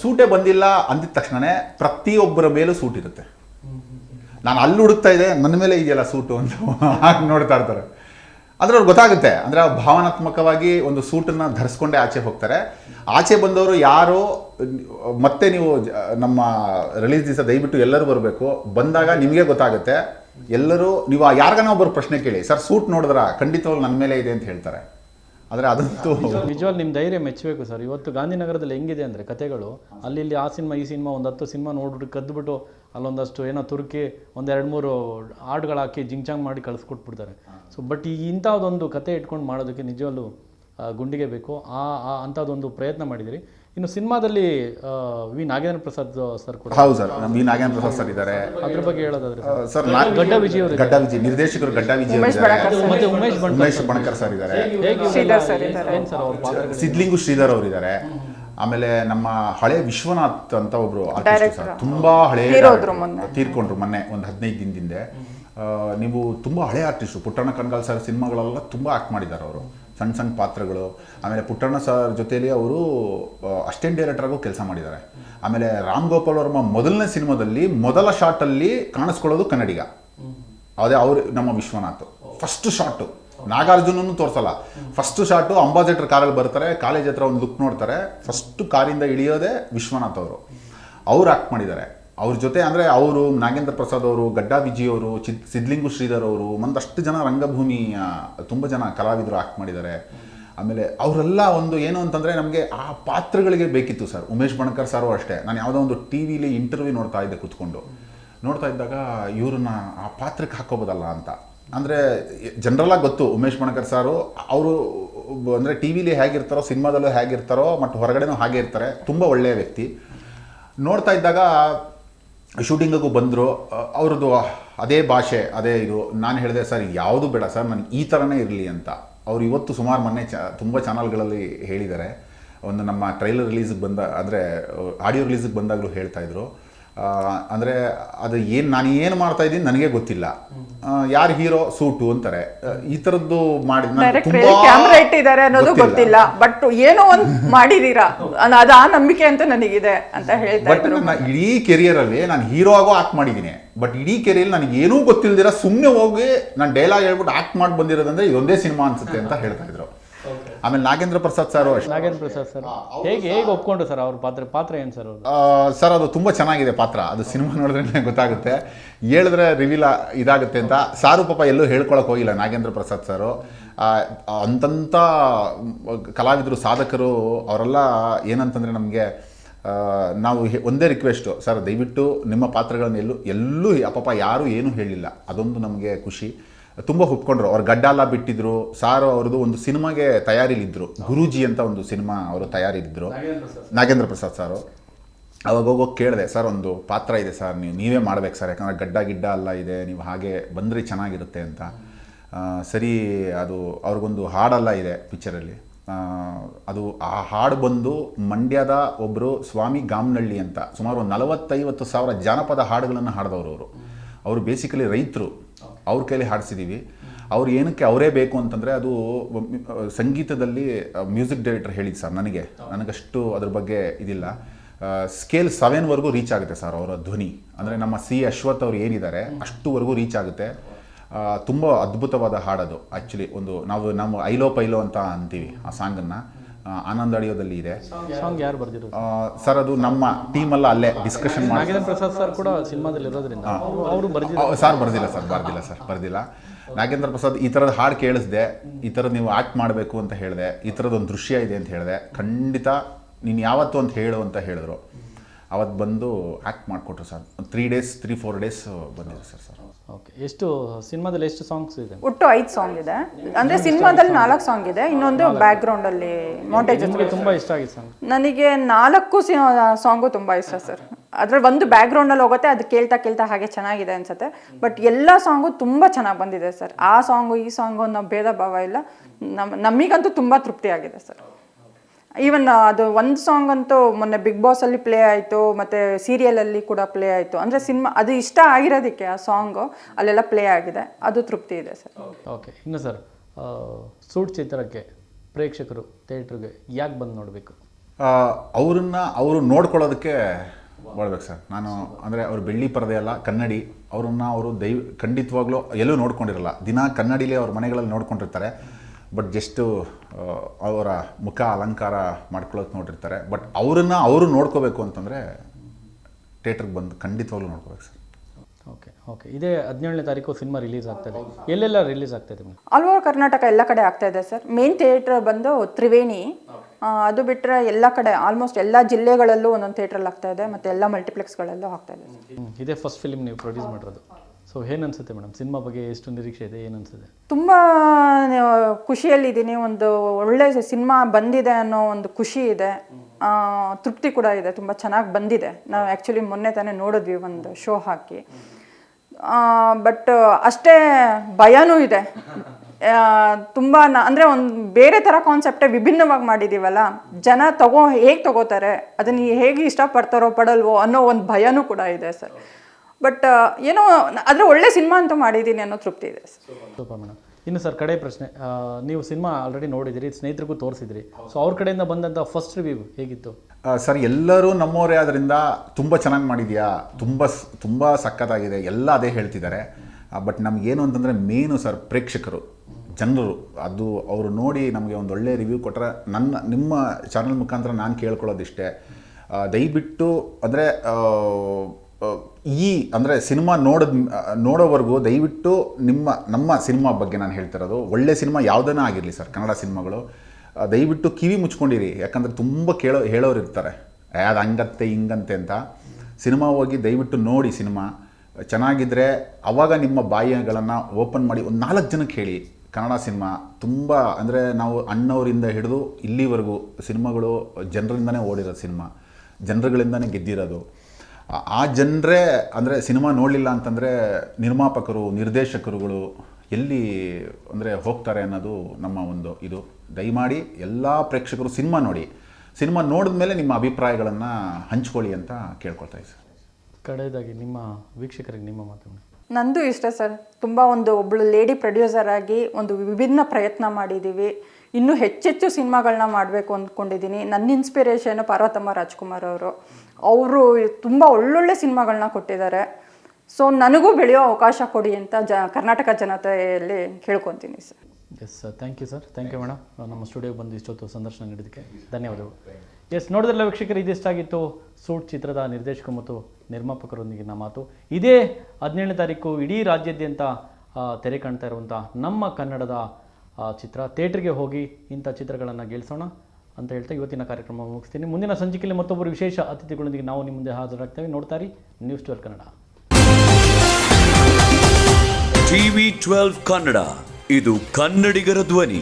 ಸೂಟೇ ಬಂದಿಲ್ಲ ಅಂದಿದ ತಕ್ಷಣನೇ ಪ್ರತಿಯೊಬ್ಬರ ಮೇಲೂ ಸೂಟ್ ಇರುತ್ತೆ. ನಾನು ಅಲ್ಲಿ ಹುಡುಕ್ತಾ ಇದೆ ನನ್ನ ಮೇಲೆ ಇದೆಯಲ್ಲ ಸೂಟು ಅಂತ ಹಾಗೆ ನೋಡ್ತಾ ಇರ್ತಾರೆ. ಅಂದರೆ ಅವ್ರಿಗೆ ಗೊತ್ತಾಗುತ್ತೆ. ಅಂದರೆ ಭಾವನಾತ್ಮಕವಾಗಿ ಒಂದು ಸೂಟನ್ನು ಧರಿಸ್ಕೊಂಡೇ ಆಚೆ ಹೋಗ್ತಾರೆ. ಆಚೆ ಬಂದವರು ಯಾರು, ಮತ್ತೆ ನೀವು ನಮ್ಮ ರಿಲೀಸ್ ದಿವಸ ದಯವಿಟ್ಟು ಎಲ್ಲರೂ ಬರಬೇಕು. ಬಂದಾಗ ನಿಮಗೆ ಗೊತ್ತಾಗುತ್ತೆ. ಎಲ್ಲರೂ, ನೀವು ಯಾರಿಗಾನ ಒಬ್ಬರು ಪ್ರಶ್ನೆ ಕೇಳಿ, ಸರ್, ಸೂಟ್ ನೋಡಿದ್ರ? ಖಂಡಿತವಾಗ್ಲೂ ನನ್ನ ಮೇಲೆ ಇದೆ ಅಂತ ಹೇಳ್ತಾರೆ. ಆದರೆ ಅದಂತೂ ವಿಜುವಲ್ ನಿಮ್ಮ ಧೈರ್ಯ ಮೆಚ್ಚಬೇಕು ಸರ್. ಇವತ್ತು ಗಾಂಧಿನಗರದಲ್ಲಿ ಹೆಂಗಿದೆ ಅಂದರೆ ಕತೆಗಳು, ಅಲ್ಲಿ ಇಲ್ಲಿ ಆ ಸಿನಿಮಾ, ಈ ಸಿನಿಮಾ ಒಂದು ಹತ್ತು ಸಿನಿಮಾ ನೋಡ್ಬಿಟ್ಟು ಕದ್ದುಬಿಟ್ಟು ಅಲ್ಲೊಂದಷ್ಟು ಏನೋ ತುರುಕಿ ಒಂದೆರಡು ಮೂರು ಹಾಡುಗಳು ಹಾಕಿ ಜಿಂಗ್ಚಾಂಗ್ ಮಾಡಿ ಕಳಿಸ್ಕೊಟ್ಬಿಡ್ತಾರೆ. ಸೊ ಬಟ್ ಈ ಇಂಥದ್ದೊಂದು ಕತೆ ಇಟ್ಕೊಂಡು ಮಾಡೋದಕ್ಕೆ ನಿಜವಲ್ಲೂ ಗುಂಡಿಗೆ ಬೇಕು. ಆ, ಅಂಥದ್ದೊಂದು ಪ್ರಯತ್ನ ಮಾಡಿದಿರಿ. ಇನ್ನು ಸಿನಿಮಾದಲ್ಲಿ ವಿ ನಾಗೇಂದ್ರ ಪ್ರಸಾದ್ ಸರ್ ಕೂಡ ಹೌದು sir V Nagendra Prasad sir ಇದ್ದಾರೆ. ಅದ್ರ ಬಗ್ಗೆ ಹೇಳೋದಾದ್ರೆ ಸರ್? ಗಡ್ಡ ವಿಜಯ್ ಅವರು ಗಡ್ಡ ವಿಜಯ್ ನಿರ್ದೇಶಕರು ಗಡ್ಡ ವಿಜಯ್ ಮತ್ತೆ ಉಮೇಶ್ ಉಮೇಶ್ ಬಣಕರ್ ಸರ್ ಇದ್ದಾರೆ. ಹೇಗೆ ಶ್ರೀಧರ್ ಸರ್ ಇದ್ದಾರೆ. ಏನು ಸರ್ ಅವ್ರ ಸಿದ್ಲಿಂಗು ಶ್ರೀಧರ್ ಅವರು ಇದ್ದಾರೆ. ಆಮೇಲೆ ನಮ್ಮ ಹಳೆ ವಿಶ್ವನಾಥ್ ಅಂತ ಒಬ್ರು ಆರ್ಟಿಸ್ಟ್ ಸರ್. ತುಂಬಾ ಹಳೆ. ತೀರ್ಕೊಂಡ್ರು ಮೊನ್ನೆ ಒಂದು ಹದಿನೈದು ದಿನದಿಂದ. ಆ, ನೀವು ತುಂಬಾ ಹಳೆ ಆರ್ಟಿಸ್ಟ್ ಪುಟ್ಟಣ್ಣ ಕಣ್ಗಾಲ್ ಸರ್ ಸಿನಿಮಾಗಳೆಲ್ಲ ತುಂಬಾ ಆಕ್ಟ್ ಮಾಡಿದ್ದಾರೆ ಅವರು. ಸಣ್ಣ ಸಣ್ಣ ಪಾತ್ರಗಳು. ಆಮೇಲೆ ಪುಟ್ಟಣ್ಣ ಸರ್ ಜೊತೆಯಲ್ಲಿ ಅವರು ಅಸಿಸ್ಟೆಂಟ್ ಆಗೋ ಕೆಲಸ ಮಾಡಿದ್ದಾರೆ. ಆಮೇಲೆ ರಾಮ್ ಗೋಪಾಲ್ ವರ್ಮ ಮೊದಲನೇ ಸಿನಿಮಾದಲ್ಲಿ ಮೊದಲ ಶಾಟಲ್ಲಿ ಕಾಣಿಸ್ಕೊಳ್ಳೋದು ಕನ್ನಡಿಗ. ಅದೇ ಅವ್ರು, ನಮ್ಮ ವಿಶ್ವನಾಥ್. ಫಸ್ಟ್ ಶಾಟು ನಾಗಾರ್ಜುನನ್ನು ತೋರಿಸಲ್ಲ. ಫಸ್ಟ್ ಶಾಟು ಅಂಬಾಸಿಡರ್ ಕಾರಲ್ಲಿ ಬರ್ತಾರೆ, ಕಾಲೇಜ್ ಹತ್ರ ಒಂದು ಲುಕ್ ನೋಡ್ತಾರೆ. ಫಸ್ಟ್ ಕಾರಿಂದ ಇಳಿಯೋದೇ ವಿಶ್ವನಾಥ್ ಅವರು. ಅವ್ರು ಆ್ಯಕ್ಟ್ ಮಾಡಿದ್ದಾರೆ. ಅವ್ರ ಜೊತೆ ಅಂದರೆ ಅವರು ನಾಗೇಂದ್ರ ಪ್ರಸಾದ್ ಅವರು, ಗಡ್ಡಾ ವಿಜಿಯವರು ಚಿತ್ ಸಿದ್ಲಿಂಗು ಶ್ರೀಧರ್ ಅವರು ಒಂದಷ್ಟು ಜನ ರಂಗಭೂಮಿಯ ತುಂಬ ಜನ ಕಲಾವಿದರು ಆಕ್ಟ್ ಮಾಡಿದ್ದಾರೆ. ಆಮೇಲೆ ಅವರೆಲ್ಲ ಒಂದು ಏನು ಅಂತಂದರೆ ನಮಗೆ ಆ ಪಾತ್ರಗಳಿಗೆ ಬೇಕಿತ್ತು ಸರ್. ಉಮೇಶ್ ಬಣಕರ್ ಸರು ಅಷ್ಟೇ. ನಾನು ಯಾವುದೋ ಒಂದು ಟಿ ವಿಲಿ ಇಂಟರ್ವ್ಯೂ ನೋಡ್ತಾ ಇದ್ದೆ ಕೂತ್ಕೊಂಡು. ನೋಡ್ತಾ ಇದ್ದಾಗ ಇವ್ರನ್ನ ಆ ಪಾತ್ರಕ್ಕೆ ಹಾಕೋಬೋದಲ್ಲ ಅಂತ. ಅಂದರೆ ಜನರಲ್ಲಾಗಿ ಗೊತ್ತು, ಉಮೇಶ್ ಬಣಕರ್ ಸಾರು, ಅವರು ಅಂದರೆ ಟಿ ವಿಲಿ ಹೇಗಿರ್ತಾರೋ, ಸಿನಿಮಾದಲ್ಲೂ ಹೇಗಿರ್ತಾರೋ, ಮತ್ತು ಹೊರಗಡೆನೂ ಹಾಗೆ ಇರ್ತಾರೆ. ತುಂಬ ಒಳ್ಳೆಯ ವ್ಯಕ್ತಿ. ನೋಡ್ತಾ ಇದ್ದಾಗ ಶೂಟಿಂಗಿಗೂ ಬಂದರು ಅವ್ರದ್ದು ಅದೇ ಭಾಷೆ, ಅದೇ ಇದು, ನಾನು ಹೇಳಿದೆ, ಸರ್ ಯಾವುದು ಬೇಡ, ಸರ್, ನನಗೆ ಈ ಥರನೇ ಇರಲಿ ಅಂತ. ಅವ್ರು ಇವತ್ತು ಸುಮಾರು ಮೊನ್ನೆ ಚ, ತುಂಬ ಚಾನಲ್ಗಳಲ್ಲಿ ಹೇಳಿದ್ದಾರೆ. ಒಂದು ನಮ್ಮ ಟ್ರೈಲರ್ ರಿಲೀಸಿಗೆ ಬಂದ, ಅಂದರೆ ಆಡಿಯೋ ರಿಲೀಸಿಗೆ ಬಂದಾಗಲೂ ಹೇಳ್ತಾ ಇದ್ರು. ಅಂದರೆ ಅದು ಏನು ನಾನು ಏನು ಮಾಡ್ತಾ ಇದ್ದೀನಿ ನನಗೆ ಗೊತ್ತಿಲ್ಲ. ಯಾರು ಹೀರೋ? ಸೂಟು ಅಂತಾರೆ. ಈ ಥರದ್ದು ಮಾಡಿದ ಕ್ಯಾಮ್ರಾ ಇಟ್ಟಿದ್ದಾರೆ ಅನ್ನೋದು ಗೊತ್ತಿಲ್ಲ. ಬಟ್ ಏನೋ ಒಂದ್ ಮಾಡಿದೀರಾ? ಅದು ಆ ನಂಬಿಕೆ ಅಂತ ನನಗಿದೆ ಅಂತ ಹೇಳ್ತಾ ಬಟ್ ಇದ್ರು. ನನ್ನ ಇಡೀ ಕೆರಿಯರಲ್ಲಿ ನಾನು ಹೀರೋ ಆಗೋ ಆಕ್ಟ್ ಮಾಡಿದ್ದೀನಿ. ಬಟ್ ಇಡೀ ಕೆರಿಯರ್ ನನಗೆ ಏನೂ ಗೊತ್ತಿಲ್ದಿರ ಸುಮ್ಮನೆ ಹೋಗಿ ನಾನು ಡೈಲಾಗ್ ಹೇಳ್ಬಿಟ್ಟು ಆಕ್ಟ್ ಮಾಡಿ ಬಂದಿರೋದಂದ್ರೆ ಇದೊಂದೇ ಸಿನಿಮಾ ಅನ್ಸುತ್ತೆ ಅಂತ ಹೇಳ್ತಾ ಇದ್ರು. ಆಮೇಲೆ ನಾಗೇಂದ್ರ ಪ್ರಸಾದ್ ಸರ್ ನಾಗೇಂದ್ರ ಪ್ರಸಾದ್ ಸರ್. ಹೇಗೆ ಹೇಗೆ ಒಪ್ಕೊಂಡ್ರು ಸರ್ ಅವ್ರ ಪಾತ್ರ ಪಾತ್ರ ಏನು ಸರ್ ಅವ್ರು ಸರ್ ಅದು ತುಂಬ ಚೆನ್ನಾಗಿದೆ ಪಾತ್ರ. ಅದು ಸಿನಿಮಾ ನೋಡಿದ್ರೆ ಗೊತ್ತಾಗುತ್ತೆ. ಹೇಳಿದ್ರೆ ರಿವೀಲ್ ಇದಾಗುತ್ತೆ ಅಂತ. ಸಾರು ಪಾಪ ಎಲ್ಲೂ ಹೇಳ್ಕೊಳಕ್ ಹೋಗಿಲ್ಲ ನಾಗೇಂದ್ರ ಪ್ರಸಾದ್ ಸರ್. ಅಂತಂತ ಅಂತಂಥ ಕಲಾವಿದರು ಸಾಧಕರು ಅವರೆಲ್ಲ ಏನಂತಂದರೆ ನಮಗೆ ನಾವು ಒಂದೇ ರಿಕ್ವೆಸ್ಟು ಸರ್ ದಯವಿಟ್ಟು ನಿಮ್ಮ ಪಾತ್ರಗಳನ್ನೆಲ್ಲೂ ಎಲ್ಲೂ ಎಲ್ಲೂ ಪಾಪ ಯಾರೂ ಏನೂ ಹೇಳಿಲ್ಲ. ಅದೊಂದು ನಮಗೆ ಖುಷಿ. ತುಂಬ ಹುಟ್ಕೊಂಡ್ರು ಅವ್ರು ಗಡ್ಡ ಎಲ್ಲ ಬಿಟ್ಟಿದ್ರು. ಸಾರು ಅವ್ರದ್ದು ಒಂದು ಸಿನಿಮಾಗೆ ತಯಾರಿಲಿದ್ರು. ಗುರೂಜಿ ಅಂತ ಒಂದು ಸಿನಿಮಾ ಅವರು ತಯಾರಿದ್ರು ನಾಗೇಂದ್ರ ಪ್ರಸಾದ್ ಸಾರು. ಅವಾಗ ಹೋಗೋಗಿ ಕೇಳಿದೆ ಸರ್ ಒಂದು ಪಾತ್ರ ಇದೆ ಸರ್. ನೀವು ನೀವೇ ಮಾಡ್ಬೇಕು ಸರ್. ಯಾಕಂದರೆ ಗಡ್ಡ ಗಿಡ್ಡ ಎಲ್ಲ ಇದೆ. ನೀವು ಹಾಗೆ ಬಂದರೆ ಚೆನ್ನಾಗಿರುತ್ತೆ ಅಂತ. ಸರಿ ಅದು ಅವ್ರಿಗೊಂದು ಹಾಡೆಲ್ಲ ಇದೆ ಪಿಕ್ಚರಲ್ಲಿ. ಅದು ಆ ಹಾಡು ಬಂದು ಮಂಡ್ಯದ ಒಬ್ಬರು ಸ್ವಾಮಿ ಗಾಮ್ನಳ್ಳಿ ಅಂತ ಸುಮಾರು ಒಂದು ನಲವತ್ತೈವತ್ತು ಸಾವಿರ ಜಾನಪದ ಹಾಡುಗಳನ್ನು ಹಾಡಿದವರು ಅವರು. ಅವರು ಬೇಸಿಕಲಿ ರೈತರು. ಅವ್ರ ಕೈಲಿ ಹಾಡಿಸಿದ್ದೀವಿ ಅವ್ರು ಏನಕ್ಕೆ ಅವರೇ ಬೇಕು ಅಂತಂದರೆ ಅದು ಸಂಗೀತದಲ್ಲಿ ಮ್ಯೂಸಿಕ್ ಡೈರೆಕ್ಟರ್ ಹೇಳಿದ್ದು ಸರ್ ನನಗೆ. ನನಗಷ್ಟು ಅದ್ರ ಬಗ್ಗೆ ಇದಿಲ್ಲ. ಸ್ಕೇಲ್ ಸೆವೆನ್ವರೆಗೂ ರೀಚ್ ಆಗುತ್ತೆ ಸರ್ ಅವರ ಧ್ವನಿ. ಅಂದರೆ ನಮ್ಮ ಸಿ ಅಶ್ವಥ್ ಅವ್ರು ಏನಿದ್ದಾರೆ, ಅಷ್ಟುವರೆಗೂ ರೀಚ್ ಆಗುತ್ತೆ. ತುಂಬ ಅದ್ಭುತವಾದ ಹಾಡದು ಆ್ಯಕ್ಚುಲಿ ಒಂದು ನಾವು ನಮ್ಮ ಐಲೋ ಪೈಲೋ ಅಂತ ಅಂತೀವಿ ಆ ಸಾಂಗನ್ನು. ಆನಂದ ಅಡಿಯೋದಲ್ಲಿ ಇದೆ. ಸಾಂಗ್ ಯಾರು ಬರ್ದಿರೋದು? ಸರ್ ಅದು ನಮ್ಮ ಟೀಮಲ್ಲ ಅಲ್ಲೇ ಡಿಸ್ಕಷನ್ ಮಾಡಿ ನಾಗೇಂದ್ರ ಪ್ರಸಾದ್ ಸರ್ ಕೂಡ ಸಿನಿಮಾದಲ್ಲಿ ಇರೋದ್ರಿಂದ ಅವರು ಬರ್ದಿರೋ ಸರ್ ಬರ್ದಿಲ್ಲ ಸರ್ ಬರ್ದಿಲ್ಲ ಸರ್ ಬರ್ದಿಲ್ಲ. ನಾಗೇಂದ್ರ ಪ್ರಸಾದ್ ಈ ಥರದ ಹಾಡು ಕೇಳಿಸ್ದೆ ಈ ಥರದ್ದು ನೀವು ಆ್ಯಕ್ಟ್ ಮಾಡಬೇಕು ಅಂತ ಹೇಳಿದೆ ಈ ತರದ ಒಂದು ದೃಶ್ಯ ಇದೆ ಅಂತ ಹೇಳಿದೆ ಖಂಡಿತ ನೀನು ಯಾವತ್ತು ಅಂತ ಹೇಳು ಅಂತ ಹೇಳಿದ್ರು. ಅವತ್ತು ಬಂದು ಆ್ಯಕ್ಟ್ ಮಾಡಿಕೊಟ್ರು sir three days three four days ಬಂದಿದ್ರು ಸರ್ ಸರ್ ಓಕೆ ಎಷ್ಟು ಸಿನಿಮಾದಲ್ಲಿ ಎಷ್ಟು ಸಾಂಗ್ಸ್ ಇದೆ? ಒಟ್ಟು ಐದು ಸಾಂಗ್ ಇದೆ. ಅಂದ್ರೆ ಸಿನಿಮಾದಲ್ಲಿ ನಾಲ್ಕು ಸಾಂಗ್ ಇದೆ. ಇನ್ನೊಂದು ಬ್ಯಾಕ್ ಗ್ರೌಂಡ್ ಅಲ್ಲಿ ಮೌಂಟೇಜ್ ನಿಮಗೆ ತುಂಬ ಇಷ್ಟ ಆಗಿದೆ ಸಾಂಗ್ ನನಗೆ ನಾಲ್ಕು ಸಾಂಗು ತುಂಬಾ ಇಷ್ಟ ಸರ್ ಅದ್ರಲ್ಲಿ ಒಂದು ಬ್ಯಾಕ್ ಗ್ರೌಂಡಲ್ಲಿ ಹೋಗುತ್ತೆ ಅದು ಕೇಳ್ತಾ ಕೇಳ್ತಾ ಹಾಗೆ ಚೆನ್ನಾಗಿದೆ ಅನ್ಸುತ್ತೆ. ಬಟ್ ಎಲ್ಲ ಸಾಂಗು ತುಂಬಾ ಚೆನ್ನಾಗಿ ಬಂದಿದೆ ಸರ್ ಆ ಸಾಂಗು ಈ ಸಾಂಗು ಅನ್ನೋ ಭೇದ ಭಾವ ಇಲ್ಲ. ನಮ್ ನಮಗಂತೂ ತುಂಬಾ ತೃಪ್ತಿ ಆಗಿದೆ ಸರ್ ಈವನ್ ಅದು ಒಂದು ಸಾಂಗ್ ಅಂತೂ ಮೊನ್ನೆ ಬಿಗ್ ಬಾಸ್ ಅಲ್ಲಿ ಪ್ಲೇ ಆಯಿತು ಮತ್ತೆ ಸೀರಿಯಲ್ ಅಲ್ಲಿ ಕೂಡ ಪ್ಲೇ ಆಯಿತು. ಅಂದ್ರೆ ಸಿನಿಮಾ ಅದು ಇಷ್ಟ ಆಗಿರೋದಕ್ಕೆ ಆ ಸಾಂಗು ಅಲ್ಲೆಲ್ಲ ಪ್ಲೇ ಆಗಿದೆ. ಅದು ತೃಪ್ತಿ ಇದೆ ಸರ್. ಓಕೆ ಇನ್ನು ಸರ್ ಸೂಟ್ ಚಿತ್ರಕ್ಕೆ ಪ್ರೇಕ್ಷಕರು ಥಿಯೇಟ್ರಿಗೆ ಯಾಕೆ ಬಂದು ನೋಡಬೇಕು? ಅವರನ್ನು ಅವರು ನೋಡ್ಕೊಳ್ಳೋದಕ್ಕೆ ಮಾಡ್ಬೇಕು ಸರ್. ನಾನು ಅಂದರೆ ಅವ್ರು ಬೆಳ್ಳಿ ಪರದೆ ಅಲ್ಲ ಕನ್ನಡಿ. ಅವರನ್ನು ಅವರು ದೈವ ಖಂಡಿತವಾಗ್ಲೂ ಎಲ್ಲೂ ನೋಡ್ಕೊಂಡಿರಲ್ಲ. ದಿನ ಕನ್ನಡಿಲೇ ಅವ್ರ ಮನೆಗಳಲ್ಲಿ ನೋಡ್ಕೊಂಡಿರ್ತಾರೆ. ಬಟ್ ಜಸ್ಟು ಅವರ ಮುಖ ಅಲಂಕಾರ ಮಾಡ್ಕೊಳ್ಳೋಕೆ ನೋಡಿರ್ತಾರೆ. ಬಟ್ ಅವರನ್ನು ಅವರು ನೋಡ್ಕೋಬೇಕು ಅಂತಂದರೆ ಥಿಯೇಟ್ರಿಗೆ ಬಂದು ಖಂಡಿತವಾಗ್ಲೂ ನೋಡ್ಕೋಬೇಕು ಸರ್. Okay okay. ಇದೇ ಹದಿನೇಳನೇ ತಾರೀಕು ಸಿನಿಮಾ ರಿಲೀಸ್ ಆಗ್ತದೆ ಎಲ್ಲೆಲ್ಲ ರಿಲೀಸ್ ಆಗ್ತದೆ ಮೇಡಮ್? ಆಲ್ ಓವರ್ ಕರ್ನಾಟಕ ಎಲ್ಲ ಕಡೆ ಆಗ್ತಾ ಇದೆ ಸರ್. ಮೇನ್ ಥಿಯೇಟರ್ ಬಂದು ತ್ರಿವೇಣಿ. ಅದು ಬಿಟ್ಟರೆ ಎಲ್ಲ ಕಡೆ ಆಲ್ಮೋಸ್ಟ್ ಎಲ್ಲ ಜಿಲ್ಲೆಗಳಲ್ಲೂ ಒಂದೊಂದು ಥಿಯೇಟ್ರಲ್ಲಿ ಆಗ್ತಾ ಇದೆ. ಮತ್ತು ಎಲ್ಲ ಮಲ್ಟಿಪ್ಲೆಕ್ಸ್ಗಳಲ್ಲೂ ಆಗ್ತಾ ಇದೆ ಇದೇ ಫಸ್ಟ್ ಫಿಲ್ಮ್ ನೀವು ಪ್ರೊಡ್ಯೂಸ್ ಮಾಡಿರೋದು. ಸೊ ಏನನ್ಸುತ್ತೆ ಮೇಡಮ್? ಸಿನಿಮಾ ಬಗ್ಗೆ ಎಷ್ಟು ನಿರೀಕ್ಷೆ ಇದೆ, ಏನನ್ಸುತ್ತೆ? ತುಂಬ ಖುಷಿಯಲ್ಲಿದ್ದೀನಿ. ಒಂದು ಒಳ್ಳೆ ಸಿನಿಮಾ ಬಂದಿದೆ ಅನ್ನೋ ಒಂದು ಖುಷಿ ಇದೆ. ತೃಪ್ತಿ ಕೂಡ ಇದೆ. ತುಂಬ ಚೆನ್ನಾಗಿ ಬಂದಿದೆ. ನಾವು ಆ್ಯಕ್ಚುಲಿ ಮೊನ್ನೆ ತಾನೇ ನೋಡಿದ್ವಿ ಒಂದು ಶೋ ಹಾಕಿ. ಬಟ್ ಅಷ್ಟೇ ಭಯನೂ ಇದೆ. ತುಂಬ ನ, ಅಂದರೆ ಒಂದು ಬೇರೆ ಥರ ಕಾನ್ಸೆಪ್ಟೇ ವಿಭಿನ್ನವಾಗಿ ಮಾಡಿದ್ದೀವಲ್ಲ ಜನ ತಗೋ, ಹೇಗೆ ತಗೋತಾರೆ? ಅದನ್ನು ಹೇಗೆ ಇಷ್ಟಪಡ್ತಾರೋ, ಪಡಲ್ವೋ ಅನ್ನೋ ಒಂದು ಭಯನೂ ಕೂಡ ಇದೆ ಸರ್. ಬಟ್ ಏನೋ ಆದರೆ ಒಳ್ಳೆ ಸಿನಿಮಾ ಅಂತ ಮಾಡಿದ್ದೀನಿ ಅನ್ನೋ ತೃಪ್ತಿ ಇದೆ. ಮೇಡಮ್. ಇನ್ನು ಸರ್ ಕಡೆ ಪ್ರಶ್ನೆ. ಆ, ನೀವು ಸಿನಿಮಾ ಆಲ್ರೆಡಿ ನೋಡಿದಿರಿ ಸ್ನೇಹಿತರಿಗೂ ತೋರಿಸಿದ್ರಿ. ಸೊ ಅವ್ರ ಕಡೆಯಿಂದ ಬಂದಂಥ ಫಸ್ಟ್ ರಿವ್ಯೂ ಹೇಗಿತ್ತು? ಆ, ಸರ್ ಎಲ್ಲರೂ ನಮ್ಮವರೇ ಆದ್ರಿಂದ ತುಂಬ ಚೆನ್ನಾಗಿ ಮಾಡಿದ್ಯಾ? ತುಂಬ ಸ್- ತುಂಬ ಸಕ್ಕತ್ತಾಗಿದೆ ಎಲ್ಲ ಅದೇ ಹೇಳ್ತಿದ್ದಾರೆ. ಬಟ್ ನಮಗೇನು ಅಂತಂದರೆ ಮೇನು ಸರ್ ಪ್ರೇಕ್ಷಕರು ಜನರು. ಅದು ಅವರು ನೋಡಿ ನಮಗೆ ಒಂದು ಒಳ್ಳೆ ರಿವ್ಯೂ ಕೊಟ್ಟರೆ ನನ್ನ ನಿಮ್ಮ ಚಾನಲ್ ಮುಖಾಂತರ ನಾನು ಕೇಳ್ಕೊಳ್ಳೋದಿಷ್ಟೇ. ಆ, ದಯವಿಟ್ಟು ಅಂದರೆ ಈ ಅಂದರೆ ಸಿನಿಮಾ ನೋಡಿದ ನೋಡೋವರೆಗೂ ದಯವಿಟ್ಟು ನಿಮ್ಮ ನಮ್ಮ ಸಿನಿಮಾ ಬಗ್ಗೆ ನಾನು ಹೇಳ್ತಿರೋದು ಒಳ್ಳೆ ಸಿನಿಮಾ ಯಾವುದನ್ನ ಆಗಿರಲಿ ಸರ್ ಕನ್ನಡ ಸಿನಿಮಾಗಳು ದಯವಿಟ್ಟು ಕಿವಿ ಮುಚ್ಕೊಂಡಿರಿ ಯಾಕಂದರೆ ತುಂಬ ಕೇಳೋ ಹೇಳೋರು ಇರ್ತಾರೆ. "ಏ, ಅದು ಹಂಗಂತೆ ಹಿಂಗಂತೆ ಅಂತ. ಸಿನಿಮಾ ಹೋಗಿ ದಯವಿಟ್ಟು ನೋಡಿ ಸಿನಿಮಾ. ಚೆನ್ನಾಗಿದ್ದರೆ ಅವಾಗ ನಿಮ್ಮ ಬಾಯಿಗಳನ್ನು ಓಪನ್ ಮಾಡಿ ಒಂದು ನಾಲ್ಕು ಜನಕ್ಕೆ ಹೇಳಿ. ಕನ್ನಡ ಸಿನಿಮಾ ತುಂಬ ಅಂದರೆ ನಾವು ಅಣ್ಣವರಿಂದ ಹಿಡಿದು ಇಲ್ಲಿವರೆಗೂ ಸಿನಿಮಾಗಳು ಜನರಿಂದನೇ ಓಡಿರೋ ಸಿನಿಮಾ. ಜನರುಗಳಿಂದನೇ ಗೆದ್ದಿರೋದು. ಆ- ಜನರೇ ಅಂದರೆ ಸಿನಿಮಾ ನೋಡಲಿಲ್ಲ ಅಂತಂದರೆ ನಿರ್ಮಾಪಕರು ನಿರ್ದೇಶಕರುಗಳು ಎಲ್ಲಿ ಅಂದರೆ ಹೋಗ್ತಾರೆ ಅನ್ನೋದು ನಮ್ಮ ಒಂದು ಇದು. ದಯಮಾಡಿ ಎಲ್ಲ ಪ್ರೇಕ್ಷಕರು ಸಿನಿಮಾ ನೋಡಿ. ಸಿನಿಮಾ ನೋಡಿದ ಮೇಲೆ ನಿಮ್ಮ ಅಭಿಪ್ರಾಯಗಳನ್ನು ಹಂಚ್ಕೊಳ್ಳಿ ಅಂತ ಕೇಳ್ಕೊಳ್ತಾ ಇದ್ದೀನಿ. ಕಡೆಯದಾಗಿ ನಿಮ್ಮ ವೀಕ್ಷಕರಿಗೆ ನಿಮ್ಮ ಮಾತು. ನಂದು ಇಷ್ಟ ಸರ್. ತುಂಬ ಒಂದು ಒಬ್ಬಳು ಲೇಡಿ ಪ್ರೊಡ್ಯೂಸರ್ ಆಗಿ ಒಂದು ವಿಭಿನ್ನ ಪ್ರಯತ್ನ ಮಾಡಿದ್ದೀವಿ ಇನ್ನೂ ಹೆಚ್ಚೆಚ್ಚು ಸಿನಿಮಾಗಳನ್ನ ಮಾಡಬೇಕು ಅಂದ್ಕೊಂಡಿದ್ದೀನಿ. ನನ್ನ ಇನ್ಸ್ಪಿರೇಷನ್ ಪಾರ್ವತಮ್ಮ ರಾಜ್ಕುಮಾರ್ ಅವರು. ಅವರು ತುಂಬ ಒಳ್ಳೊಳ್ಳೆ ಸಿನಿಮಾಗಳನ್ನ ಕೊಟ್ಟಿದ್ದಾರೆ. ಸೊ ನನಗೂ ಬೆಳೆಯೋ ಅವಕಾಶ ಕೊಡಿ ಅಂತ ಜ, ಕರ್ನಾಟಕ ಜನತೆಯಲ್ಲಿ ಕೇಳ್ಕೊತೀನಿ sir. Yes sir thank you sir thank you madam ನಮ್ಮ ಸ್ಟುಡಿಯೋಗೆ ಬಂದು ಇಷ್ಟೊತ್ತು ಸಂದರ್ಶನ ನೀಡಿದ್ದಕ್ಕೆ ಧನ್ಯವಾದಗಳು. ಎಸ್ ನೋಡಿದ್ರಲ್ಲ ವೀಕ್ಷಕರು ಇದಿಷ್ಟಾಗಿತ್ತು ಸೂಟ್ ಚಿತ್ರದ ನಿರ್ದೇಶಕ ಮತ್ತು ನಿರ್ಮಾಪಕರೊಂದಿಗಿನ ಮಾತು. ಇದೇ ಹದಿನೇಳನೇ ತಾರೀಕು ಇಡೀ ರಾಜ್ಯಾದ್ಯಂತ ತೆರೆ ಕಾಣ್ತಾ ಇರುವಂಥ ನಮ್ಮ ಕನ್ನಡದ ಚಿತ್ರ. ಥಿಯೇಟ್ರಿಗೆ ಹೋಗಿ ಇಂಥ ಚಿತ್ರಗಳನ್ನು ಗೆಲ್ಲಿಸೋಣ ಅಂತ ಹೇಳ್ತಾ ಇವತ್ತಿನ ಕಾರ್ಯಕ್ರಮ ಮುಗಿಸ್ತೀನಿ. ಮುಂದಿನ ಸಂಚಿಕೆಯಲ್ಲಿ ಮತ್ತೊಬ್ಬರು ವಿಶೇಷ ಅತಿಥಿಗಳೊಂದಿಗೆ ನಾವು ನಿಮ್ಮ ಮುಂದೆ ಹಾಜರಾಗ್ತೇವೆ. ನೋಡ್ತಾರೆ news twelve Kannada. TV twelve Kannada, ಇದು ಕನ್ನಡಿಗರ ಧ್ವನಿ.